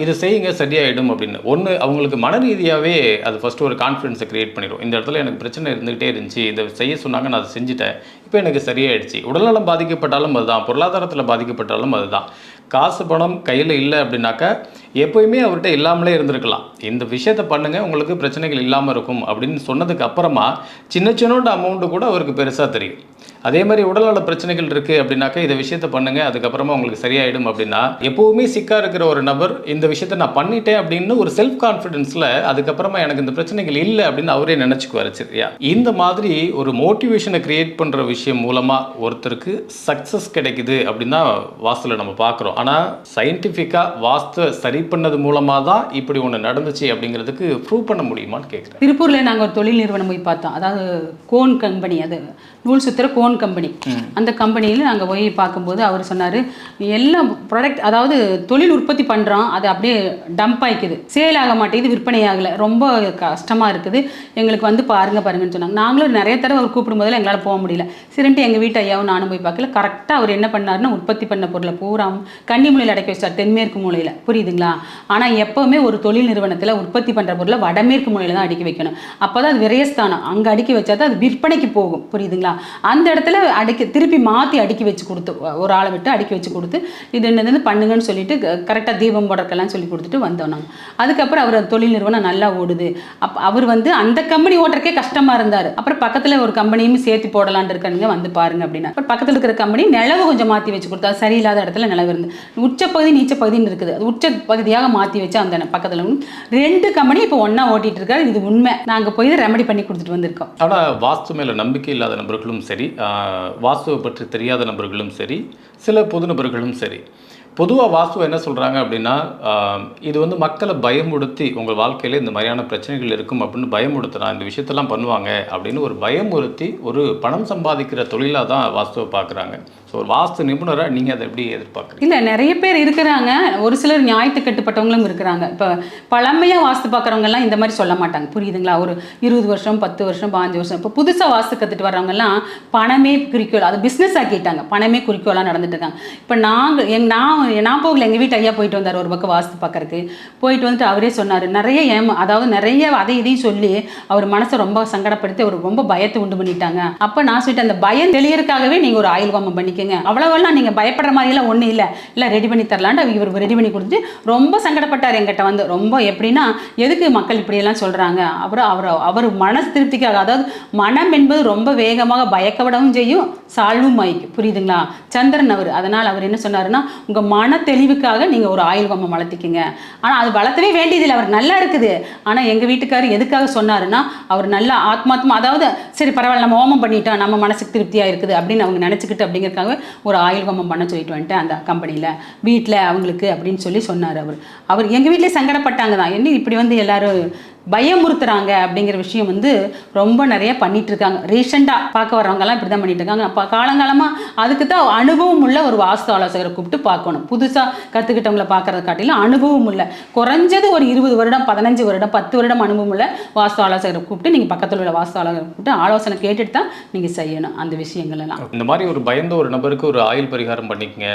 இதை செய்யுங்க சரியாயிடும் அப்படின்னு. ஒன்று அவங்களுக்கு மன ரீதியாகவே அது ஃபஸ்ட்டு ஒரு கான்ஃபிடென்ஸை க்ரியேட் பண்ணிடும். இந்த இடத்துல எனக்கு பிரச்சனை இருந்துகிட்டே இருந்துச்சு இதை செய்ய சொன்னாங்க நான் அதை செஞ்சுட்டேன். இப்போ எனக்கு சரியாயிடுச்சு. உடல்நலம் பாதிக்கப்பட்டாலும் அதுதான். பொருளாதாரத்தில் பாதிக்கப்பட்டாலும் அதுதான். காசு பணம் கையில் இல்லை அப்படின்னாக்கா எப்போயுமே அவர்கிட்ட இல்லாமலே இருந்திருக்கலாம். இந்த விஷயத்தை பண்ணுங்கள் உங்களுக்கு பிரச்சனைகள் இல்லாமல் இருக்கும் அப்படின்னு சொன்னதுக்கு அப்புறமா சின்ன சின்னோட அமௌண்ட்டு கூட அவருக்கு பெருசாக தெரியும். அதே மாதிரி உடல்நல பிரச்சனைகள் இருக்குது அப்படின்னாக்கா இந்த விஷயத்த பண்ணுங்க அதுக்கப்புறமா உங்களுக்கு சரியாயிடும் அப்படின்னா எப்போவுமே சிக்கா இருக்கிற ஒரு நபர் இந்த விஷயத்தை நான் பண்ணிட்டேன் அப்படின்னு ஒரு செல்ஃப் கான்ஃபிடென்ஸில் அதுக்கப்புறமா எனக்கு இந்த பிரச்சனைகள் இல்லை அப்படின்னு அவரே நினச்சிக்குவார் சரியா? இந்த மாதிரி ஒரு மோட்டிவேஷனை கிரியேட் பண்ணுற விஷயம் மூலமாக ஒருத்தருக்கு சக்ஸஸ் கிடைக்குது அப்படின்னு தான் வாஸ்துல நம்ம பார்க்குறோம் ஆனால் சயின்டிஃபிக்காக வாஸ்து சரி பண்ணது மூலமாக தான் இப்படி ஒன்று நடந்துச்சு அப்படிங்கிறதுக்கு ப்ரூவ் பண்ண முடியுமான்னு கேட்குறேன் திருப்பூர்ல நாங்கள் ஒரு தொழில் நிறுவனம் போய் பார்த்தோம். அதாவது கோன் கம்பெனி அது நூல் சுத்திர கோன் கம்பெனி அந்த கம்பெனியில் நாங்க போய் பார்க்கும்போது அவர் சொன்னார் எல்லாம் ப்ராடக்ட் அதாவது தொழில் உற்பத்தி பண்றோம் அது அப்படியே டம்ப் ஆகிக்குது சேல் ஆக மாட்டேங்குது விற்பனை ஆகலை. ரொம்ப கஷ்டமா இருக்குது. எங்களுக்கு வந்து பாருங்க பாருங்கன்னு சொன்னாங்க. நாங்களும் நிறைய தடவை அவர் கூப்பிடும் போதெல்லாம் எங்களால் போக முடியல. சரின்ட்டு எங்கள் வீட்டு ஐயாவும் நானும் போய் பார்க்கல. கரெக்டாக அவர் என்ன பண்ணாருன்னா உற்பத்தி பண்ண பொருளை பூரா கன்னி மூலையில் அடக்கி வச்சார் தென்மேற்கு மூலையில். புரியுதுங்களா? ஆனால் எப்போவுமே ஒரு தொழில் நிறுவனத்தில் உற்பத்தி பண்ணுற பொருளை வடமேற்கு மூலையில் தான் அடுக்கி வைக்கணும். அப்போ தான் அது விரயஸ்தானம். அங்கே அடுக்கி வச்சா தான் அது விற்பனைக்கு போகும். புரியுதுங்களா? அந்த இடத்துல அடுக்கி திருப்பி மாற்றி அடுக்கி வச்சு கொடுத்து ஒரு ஆளை விட்டு அடுக்கி வச்சு கொடுத்து இது என்னது பண்ணுங்கன்னு சொல்லிட்டு கரெக்டாக தீபம் போடுறக்கெல்லாம் சொல்லி கொடுத்துட்டு வந்தோம் நாங்கள் அதுக்கப்புறம் அவர் அந்த தொழில் நிறுவனம் நல்லா ஓடுது. அப் அவர் வந்து அந்த கம்பெனி ஓட்டுறக்கே கஷ்டமாக இருந்தார். அப்புறம் பக்கத்தில் ஒரு கம்பெனியும் சேர்த்து போடலான் இருக்கானுங்க வந்து பாருங்க அப்படின்னா. அப்புறம் பக்கத்தில் இருக்கிற கம்பெனி நிலவு கொஞ்சம் மாற்றி வச்சு கொடுத்தா சரியில்லாத இடத்துல நிலவு இருந்து உச்சப்பகுதி நீச்சப்பகுதின்னு இருக்குது. அது உச்ச பகுதியாக மாற்றி வச்சு அந்த பக்கத்தில் ரெண்டு கம்பெனி இப்போ ஒன்றா ஓட்டிகிட்டு இருக்காரு. இது உண்மை. நாங்கள் போய் ரெமெடி பண்ணி கொடுத்துட்டு வந்திருக்கோம். ஆனால் வாஸ்து மேலே நம்பிக்கை இல்லாத நபர்களும் சரி வாசுவை பற்றி தெரியாத நபர்களும் சரி சில பொது நபர்களும் சரி. பொதுவாக வாசுவை என்ன சொல்கிறாங்க அப்படின்னா இது வந்து மக்களை பயமுறுத்தி உங்கள் வாழ்க்கையில் இந்த மாதிரியான பிரச்சனைகள் இருக்கும் அப்படின்னு பயமுறுத்தினா இந்த விஷயத்தெல்லாம் பண்ணுவாங்க அப்படின்னு ஒரு பயமுறுத்தி ஒரு பணம் சம்பாதிக்கிற தொழிலாக தான் வாஸ்துவை பார்க்குறாங்க. ஸோ ஒரு வாஸ்து நிபுணராக நீங்கள் அதை எப்படி எதிர்பார்க்குறீங்க? இல்லை நிறைய பேர் இருக்கிறாங்க. ஒரு சிலர் ஞாயிற்று கட்டுப்பட்டவங்களும் இருக்கிறாங்க. இப்போ பழமையாக வாஸ்து பார்க்குறவங்கலாம் இந்த மாதிரி சொல்ல மாட்டாங்க. புரியுதுங்களா? ஒரு இருபது வருஷம் பத்து வருஷம் பாஞ்சு வருஷம். இப்போ புதுசாக வாஸ்து கற்றுட்டு வர்றவங்கலாம் பணமே குறிக்கோள் அது பிஸ்னஸ் ஆக்கிட்டாங்க பணமே குறிக்கோளாக நடந்துட்டு இருக்காங்க. இப்போ நாங்கள் எங் நான் நான் போகல. எங்கள் வீட்டு ஐயா போயிட்டு வந்தார் ஒரு பக்கம் வாஸ்து பார்க்கறக்கு போயிட்டு வந்துட்டு அவரே சொன்னார் நிறைய ஏமா அதாவது நிறைய அதை இதையும் சொல்லி அவர் மனசை ரொம்ப சங்கடப்படுத்தி அவர் ரொம்ப பயத்தை உண்டு பண்ணிட்டாங்க. அப்போ நான் சொல்லிட்டு அந்த பயம் தெளியறதுக்காகவே நீங்கள் ஒரு ஆயுள் ஹோமம் பண்ணிக்கோங்க அவ்வளோவெல்லாம் நீங்கள் பயப்படுற மாதிரிலாம் ஒன்றும் இல்லை. இல்லை ரெடி பண்ணி தரலான்ட்டு இவர் ரெடி பண்ணி கொடுத்து ரொம்ப சங்கடப்பட்டார் எங்கிட்ட வந்து. ரொம்ப எப்படின்னா எதுக்கு மக்கள் இப்படியெல்லாம் சொல்கிறாங்க அப்புறம் அவர் அவர் மனசு திருப்திக்காக அதாவது மனம் என்பது ரொம்ப வேகமாக பயக்கப்படவும் செய்யும் சால்வும் ஆயிக்கும் புரியுதுங்களா? சந்திரன் அவர். அதனால் அவர் என்ன சொன்னாருன்னா உங்கள் மன தெளிவுக்காக நீங்கள் ஒரு ஆயுள் ஹோமம் வளர்த்திக்கிங்க. ஆனால் அது வளர்த்தவே வேண்டியதில்லை. அவர் நல்லா இருக்குது. ஆனால் எங்கள் வீட்டுக்காரர் எதுக்காக சொன்னாருன்னா அவர் நல்லா ஆத்மாத்மா அதாவது சரி பரவாயில்ல நம்ம ஹோமம் பண்ணிட்டோம். நம்ம மனசுக்கு திருப்தியாக இருக்குது அப்படின்னு அவங்க நினச்சிக்கிட்டு அப்படிங்கிறதுக்காக ஒரு ஆயுள் ஹோமம் பண்ண சொல்லிட்டு வந்துட்டேன் அந்த கம்பெனியில் வீட்டில் அவங்களுக்கு அப்படின்னு சொல்லி சொன்னார் அவர். அவர் எங்கள் வீட்டிலே சங்கடப்பட்டாங்க தான் என்ன இப்படி வந்து எல்லாரும் பயமுறுத்துறாங்க அப்படிங்கிற விஷயம் வந்து ரொம்ப நிறைய பண்ணிட்டு இருக்காங்க ரீசெண்டாக பார்க்க வரவங்கலாம் இப்படி தான் பண்ணிட்டு இருக்காங்க அப்போ காலங்காலமாக அதுக்கு தான் அனுபவம் உள்ள ஒரு வாஸ்து ஆலோசகரை கூப்பிட்டு பார்க்கணும். புதுசாக கற்றுக்கிட்டவங்கள பார்க்கறத காட்டிலும் அனுபவம் உள்ள குறைஞ்சது ஒரு இருபது வருடம் பதினஞ்சு வருடம் பத்து வருடம் அனுபவம் உள்ள வாஸ்து ஆலோசகரை கூப்பிட்டு நீங்கள் பக்கத்தில் உள்ள வாஸ்து ஆலோசகரை கூப்பிட்டு ஆலோசனை கேட்டுட்டு தான் நீங்கள் செய்யணும் அந்த விஷயங்கள் எல்லாம் இந்த மாதிரி ஒரு பயந்த ஒரு நபருக்கு ஒரு ஆயில் பரிகாரம் பண்ணிக்கங்க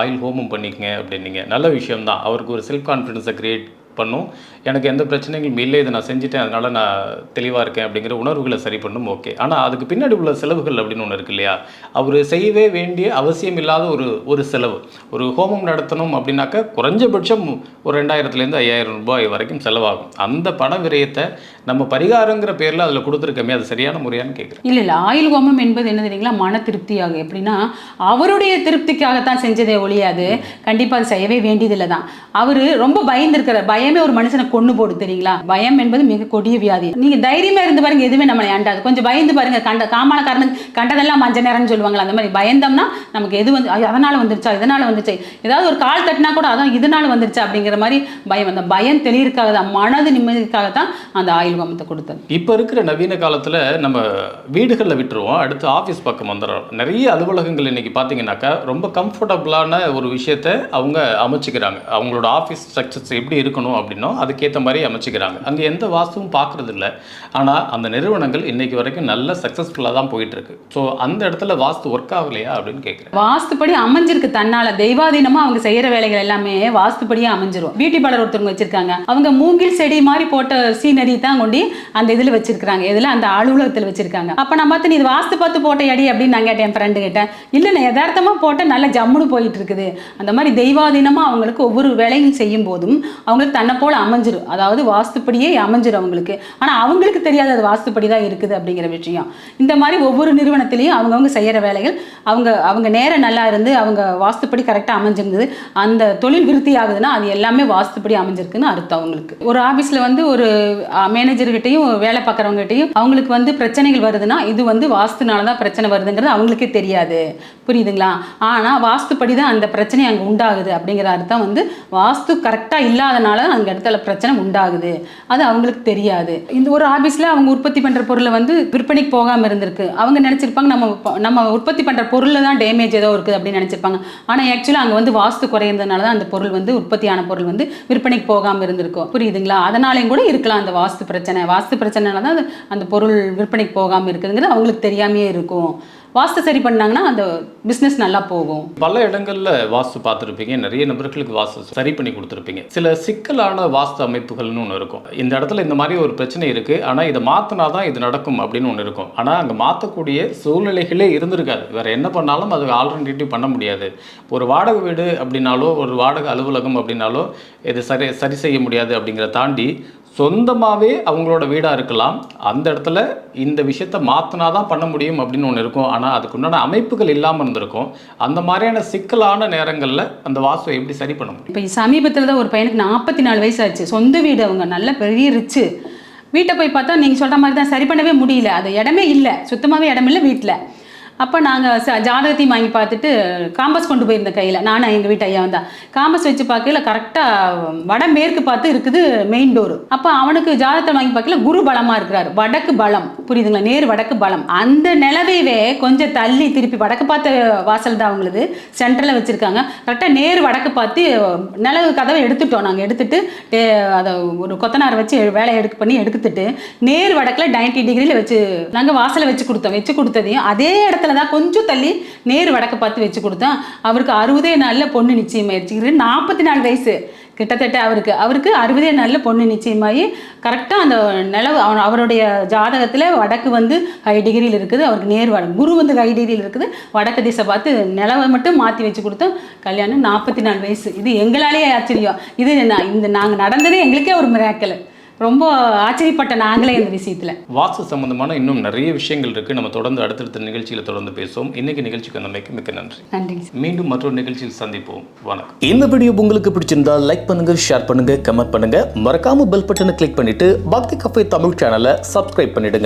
ஆயில் ஹோமம் பண்ணிக்கங்க அப்படின்னீங்க. நல்ல விஷயம் தான் அவருக்கு ஒரு செல்ஃப் கான்ஃபிடென்ஸை கிரியேட் பண்ணும். எனக்கு எந்த பிரச்சனைகளும் இல்லை இதை நான் செஞ்சுட்டேன் அதனால் நான் தெளிவாக இருக்கேன் அப்படிங்கிற உணர்வுகளை சரி பண்ணும் ஓகே. ஆனால் அதுக்கு பின்னாடி உள்ள செலவுகள் அப்படின்னு ஒன்று இருக்கு இல்லையா? அவர் செய்யவே வேண்டிய அவசியம் இல்லாத ஒரு ஒரு செலவு. ஒரு ஹோமம் நடத்தணும் அப்படின்னாக்கா குறைஞ்சபட்சம் ஒரு ரெண்டாயிரத்துலேருந்து ஐயாயிரம் ரூபாய் வரைக்கும் செலவாகும். அந்த பண விரயத்தை நம்ம பரிகாரங்கிற பேரில் அதில் கொடுத்துருக்கமே அது சரியான முறையான்னு கேட்குறேன் இல்லை இல்லை ஆயுள் ஹோமம் என்பது என்ன தெரியுங்களா? மன திருப்தியாக. எப்படின்னா அவருடைய திருப்திக்காகத்தான் செஞ்சதே ஒழியாது கண்டிப்பாக அது செய்யவே வேண்டியதில்லை தான். அவர் ரொம்ப பயந்துருக்கிறார். பயமே ஒரு மனுஷனை கொண்டு போடு தெரியுங்களா? பயம் என்பது மிக கொடிய வியாதி. நீங்கள் தைரியமாக இருந்து பாருங்க எதுவுமே நம்மளை ஏண்டாது. கொஞ்சம் பயந்து பாருங்க. கண்ட காமான காரணம் கண்டதெல்லாம் மஞ்ச நேரம்னு சொல்லுவாங்களா அந்த மாதிரி பயந்தோம்னா நமக்கு எது வந்து அதனால வந்துருச்சா? இதனால வந்துச்சு ஏதாவது ஒரு கால் தட்டினா கூட அதான் இதனால வந்துருச்சா? அப்படிங்கிற மாதிரி பயம். அந்த பயம் தெளிவுக்காக தான் மனது நிம்மதிக்காக தான் அந்த ஆயுள் ஹோமத்தை கொடுத்தது. இப்போ இருக்கிற நவீன காலத்தில் நம்ம வீடுகளில் விட்டுருவோம். அடுத்து ஆஃபீஸ் பக்கம் வந்துடுறோம். நிறைய அலுவலகங்கள் இன்னைக்கு பார்த்தீங்கன்னாக்கா ரொம்ப கம்ஃபர்டபுளான ஒரு விஷயத்தை அவங்க அமைச்சிக்கிறாங்க. அவங்களோட ஆஃபீஸ் ஸ்ட்ரக்சர்ஸ் எப்படி இருக்கணும் அப்படின்னோ அதுக்கேற்ற மாதிரி அமைச்சிக்கிறாங்க. அங்கே எந்த வாஸ்துவும் பார்க்கறது இல்லை. ஆனால் அந்த நிறுவனங்கள் இன்னைக்கு வரைக்கும் நல்ல சக்ஸஸ்ஃபுல்லாக தான் போயிட்டு இருக்கு ஸோ அந்த இடத்துல வாஸ்து ஒர்க் ஆகலையா அப்படின்னு கேட்குறேன் வாஸ்துப்படி அமைஞ்சிருக்கு தன்னால. தெய்வாதீனமா அவங்க செய்யற வேலைகள் எல்லாமே வாஸ்துப்படியே அமைஞ்சிரும். பியூட்டி பார்லர் ஒருத்தவங்க வச்சிருக்காங்க. அவங்க மூங்கில் செடி மாதிரி போட்ட சீனரி தான் தோண்டி அந்த இதுல வச்சிருக்காங்க இதில் அந்த அலுவலகத்தில் வச்சிருக்காங்க. அப்ப நான் பார்த்து நீ இது வாஸ்து பார்த்து போட்ட அடி அப்படின்னு நான் கேட்டேன் என் ஃப்ரெண்டு கேட்டேன் இல்ல நான் யதார்த்தமா போட்ட நல்ல ஜம்முன்னு போயிட்டு இருக்குது. அந்த மாதிரி தெய்வாதீனமாக அவங்களுக்கு ஒவ்வொரு வேலையும் செய்யும் போதும் அவங்களுக்கு தன்னை போல அமைஞ்சிரும். அதாவது வாஸ்துப்படியே அமைஞ்சிரும் அவங்களுக்கு. ஆனா அவங்களுக்கு தெரியாது அது வாஸ்துப்படி தான் இருக்குது அப்படிங்கிற விஷயம். இந்த மாதிரி ஒவ்வொரு நிறுவனத்திலையும் அவங்கவுங்க செய்யற வேலைகள் அவங்க அவங்க நேரம் நல்லா இருந்து அவங்க வாஸ்துப்படி கரெக்டாக அமைஞ்சிருந்தது அந்த தொழில் விருத்தி ஆகுதுன்னா அது எல்லாமே வாஸ்துப்படி அமைஞ்சிருக்குன்னு அர்த்தம் அவங்களுக்கு. ஒரு ஆஃபீஸில் வந்து ஒரு மேனேஜ் மேனேஜர்கிட்டையும் வேலை பார்க்குறவங்ககிட்டையும் அவங்களுக்கு வந்து பிரச்சனைகள் வருதுன்னா இது வந்து வாஸ்துனால தான் பிரச்சனை வருதுங்கிறது அவங்களுக்கே தெரியாது. புரியுதுங்களா? ஆனால் வாஸ்துப்படி தான் அந்த பிரச்சனை அங்கே உண்டாகுது அப்படிங்கிற அர்த்தம் வந்து வாஸ்து கரெக்டாக இல்லாதனால அங்கே இடத்துல பிரச்சனை உண்டாகுது. அது அவங்களுக்கு தெரியாது. இந்த ஒரு ஆஃபீஸில் அவங்க உற்பத்தி பண்ணுற பொருளை வந்து விற்பனைக்கு போகாமல் இருந்திருக்கு. அவங்க நினச்சிருப்பாங்க நம்ம நம்ம உற்பத்தி பண்ணுற பொருளில் தான் டேமேஜ் ஏதோ இருக்குது அப்படின்னு நினச்சிருப்பாங்க. ஆனால் ஆக்சுவலாக அங்கே வந்து வாஸ்து குறையிறதுனால தான் அந்த பொருள் வந்து உற்பத்தியான பொருள் வந்து விற்பனைக்கு போகாமல் இருந்திருக்கும். புரியுதுங்களா? அதனாலையும் கூட இருக்கலாம் அந்த வாஸ்து பிரச்சனை. பிரச்சனை வாஸ்து பிரச்சனைனால தான் அந்த பொருள் விற்பனைக்கு போகாமல் இருக்குதுங்கிறது அவங்களுக்கு தெரியாமையே இருக்கும். வாஸ்து சரி பண்ணாங்கன்னா அந்த பிஸ்னஸ் நல்லா போகும். பல இடங்களில் வாஸ்து பார்த்துருப்பீங்க. நிறைய நபர்களுக்கு வாஸ்து சரி பண்ணி கொடுத்துருப்பீங்க. சில சிக்கலான வாஸ்து அமைப்புகள்னு ஒன்று இருக்கும். இந்த இடத்துல இந்த மாதிரி ஒரு பிரச்சனை இருக்குது ஆனால் இதை மாற்றினா தான் இது நடக்கும் அப்படின்னு ஒன்று இருக்கும். ஆனால் அங்கே மாற்றக்கூடிய சூழ்நிலைகளே இருந்திருக்காது. வேறு என்ன பண்ணாலும் அது ஆல்டர்னேட்டிவ் பண்ண முடியாது. ஒரு வாடகை வீடு அப்படின்னாலோ ஒரு வாடகை அலுவலகம் அப்படின்னாலோ இது சரி சரி செய்ய முடியாது அப்படிங்கிற தாண்டி சொந்தமாகவே அவங்களோட வீடாக இருக்கலாம். அந்த இடத்துல இந்த விஷயத்த மாற்றினா தான் பண்ண முடியும் அப்படின்னு ஒன்று இருக்கும். ஆனால் அதுக்கு உண்டான அமைப்புகள் இல்லாமல் இருந்திருக்கும். அந்த மாதிரியான சிக்கலான நேரங்களில் அந்த வாசுவை எப்படி சரி பண்ண முடியும்? இப்போ சமீபத்தில் தான் ஒரு பையனுக்கு நாற்பத்தி நாலு வயசு ஆச்சு. சொந்த வீடு அவங்க. நல்ல பெரிய ரிச்சு. வீட்டை போய் பார்த்தா நீங்கள் சொல்கிற மாதிரி தான் சரி பண்ணவே முடியல. அது இடமே இல்லை. சுத்தமாகவே இடம் இல்லை வீட்டில் அப்போ நாங்கள் ச ஜாதகத்தையும் வாங்கி பார்த்துட்டு காம்பஸ் கொண்டு போயிருந்தேன் கையில் நானும் எங்கள் வீட்டு ஐயா வந்தா காம்பஸ் வச்சு பார்க்கல கரெக்டாக வடமேற்கு பார்த்து இருக்குது மெயின் டோர் அப்போ அவனுக்கு ஜாதகத்தை வாங்கி பார்க்கல குரு பலமாக இருக்கிறார். வடக்கு பலம். புரியுதுங்களா? நேர் வடக்கு பலம். அந்த நிலவையவே கொஞ்சம் தள்ளி திருப்பி வடக்கு பார்த்த வாசல் தான் அவங்களுது. சென்டரில் வச்சுருக்காங்க. கரெக்டாக நேர் வடக்கு பார்த்து நிலவு கதவை எடுத்துட்டோம் நாங்கள் எடுத்துட்டு அதை ஒரு கொத்தனார் வச்சு வேலையை எடுக்க பண்ணி எடுத்துட்டு நேர் வடக்கில் 90 டிகிரியில் வச்சு நாங்கள் வாசலை வச்சு கொடுத்தோம். வச்சு கொடுத்ததையும் அதே இடத்துல பக்கத்தில் தான் கொஞ்சம் தள்ளி நேர் வடக்கு பார்த்து வச்சு கொடுத்தோம் அவருக்கு அறுபதே நாளில் பொண்ணு நிச்சயமாயிருச்சு. நாற்பத்தி நாலு வயசு. கிட்டத்தட்ட அவருக்கு. அவருக்கு அறுபதே நாளில் பொண்ணு நிச்சயமாகி கரெக்டாக அந்த நிலவு அவன் அவருடைய ஜாதகத்தில் வடக்கு வந்து ஹை டிகிரியில் இருக்குது. அவருக்கு நேர் வட குரு வந்து ஹை டிகிரியில் இருக்குது. வடக்கு திசை பார்த்து நிலவை மட்டும் மாற்றி வச்சு கொடுத்தோம் கல்யாணம் நாற்பத்தி நாலு வயசு. இது எங்களாலேயே ஆச்சரியம். இது நான் இந்த நாங்கள் நடந்ததே எங்களுக்கே ஒரு மிராக்கல் ரொம்ப ஆச்சரியப்பட்ட நாங்களே இந்த விஷயத்தில். வாஸ்து சம்பந்தமான இன்னும் நிறைய விஷயங்கள் இருக்குது நம்ம தொடர்ந்து அடுத்தடுத்த நிகழ்ச்சியில் தொடர்ந்து பேசுவோம். இன்னைக்கு நிகழ்ச்சிக்கு வந்தமைக்கு மிக்க நன்றி. சார். மீண்டும் மற்றொரு நிகழ்ச்சியில் சந்திப்போம். வணக்கம். இந்த வீடியோ உங்களுக்கு பிடிச்சிருந்தா லைக் பண்ணுங்க ஷேர் பண்ணுங்க கமெண்ட் பண்ணுங்க. மறக்காம பெல் பட்டனை கிளிக் பண்ணிட்டு பக்தி கஃபே தமிழ் சேனலை சப்ஸ்கிரைப் பண்ணிடுங்க.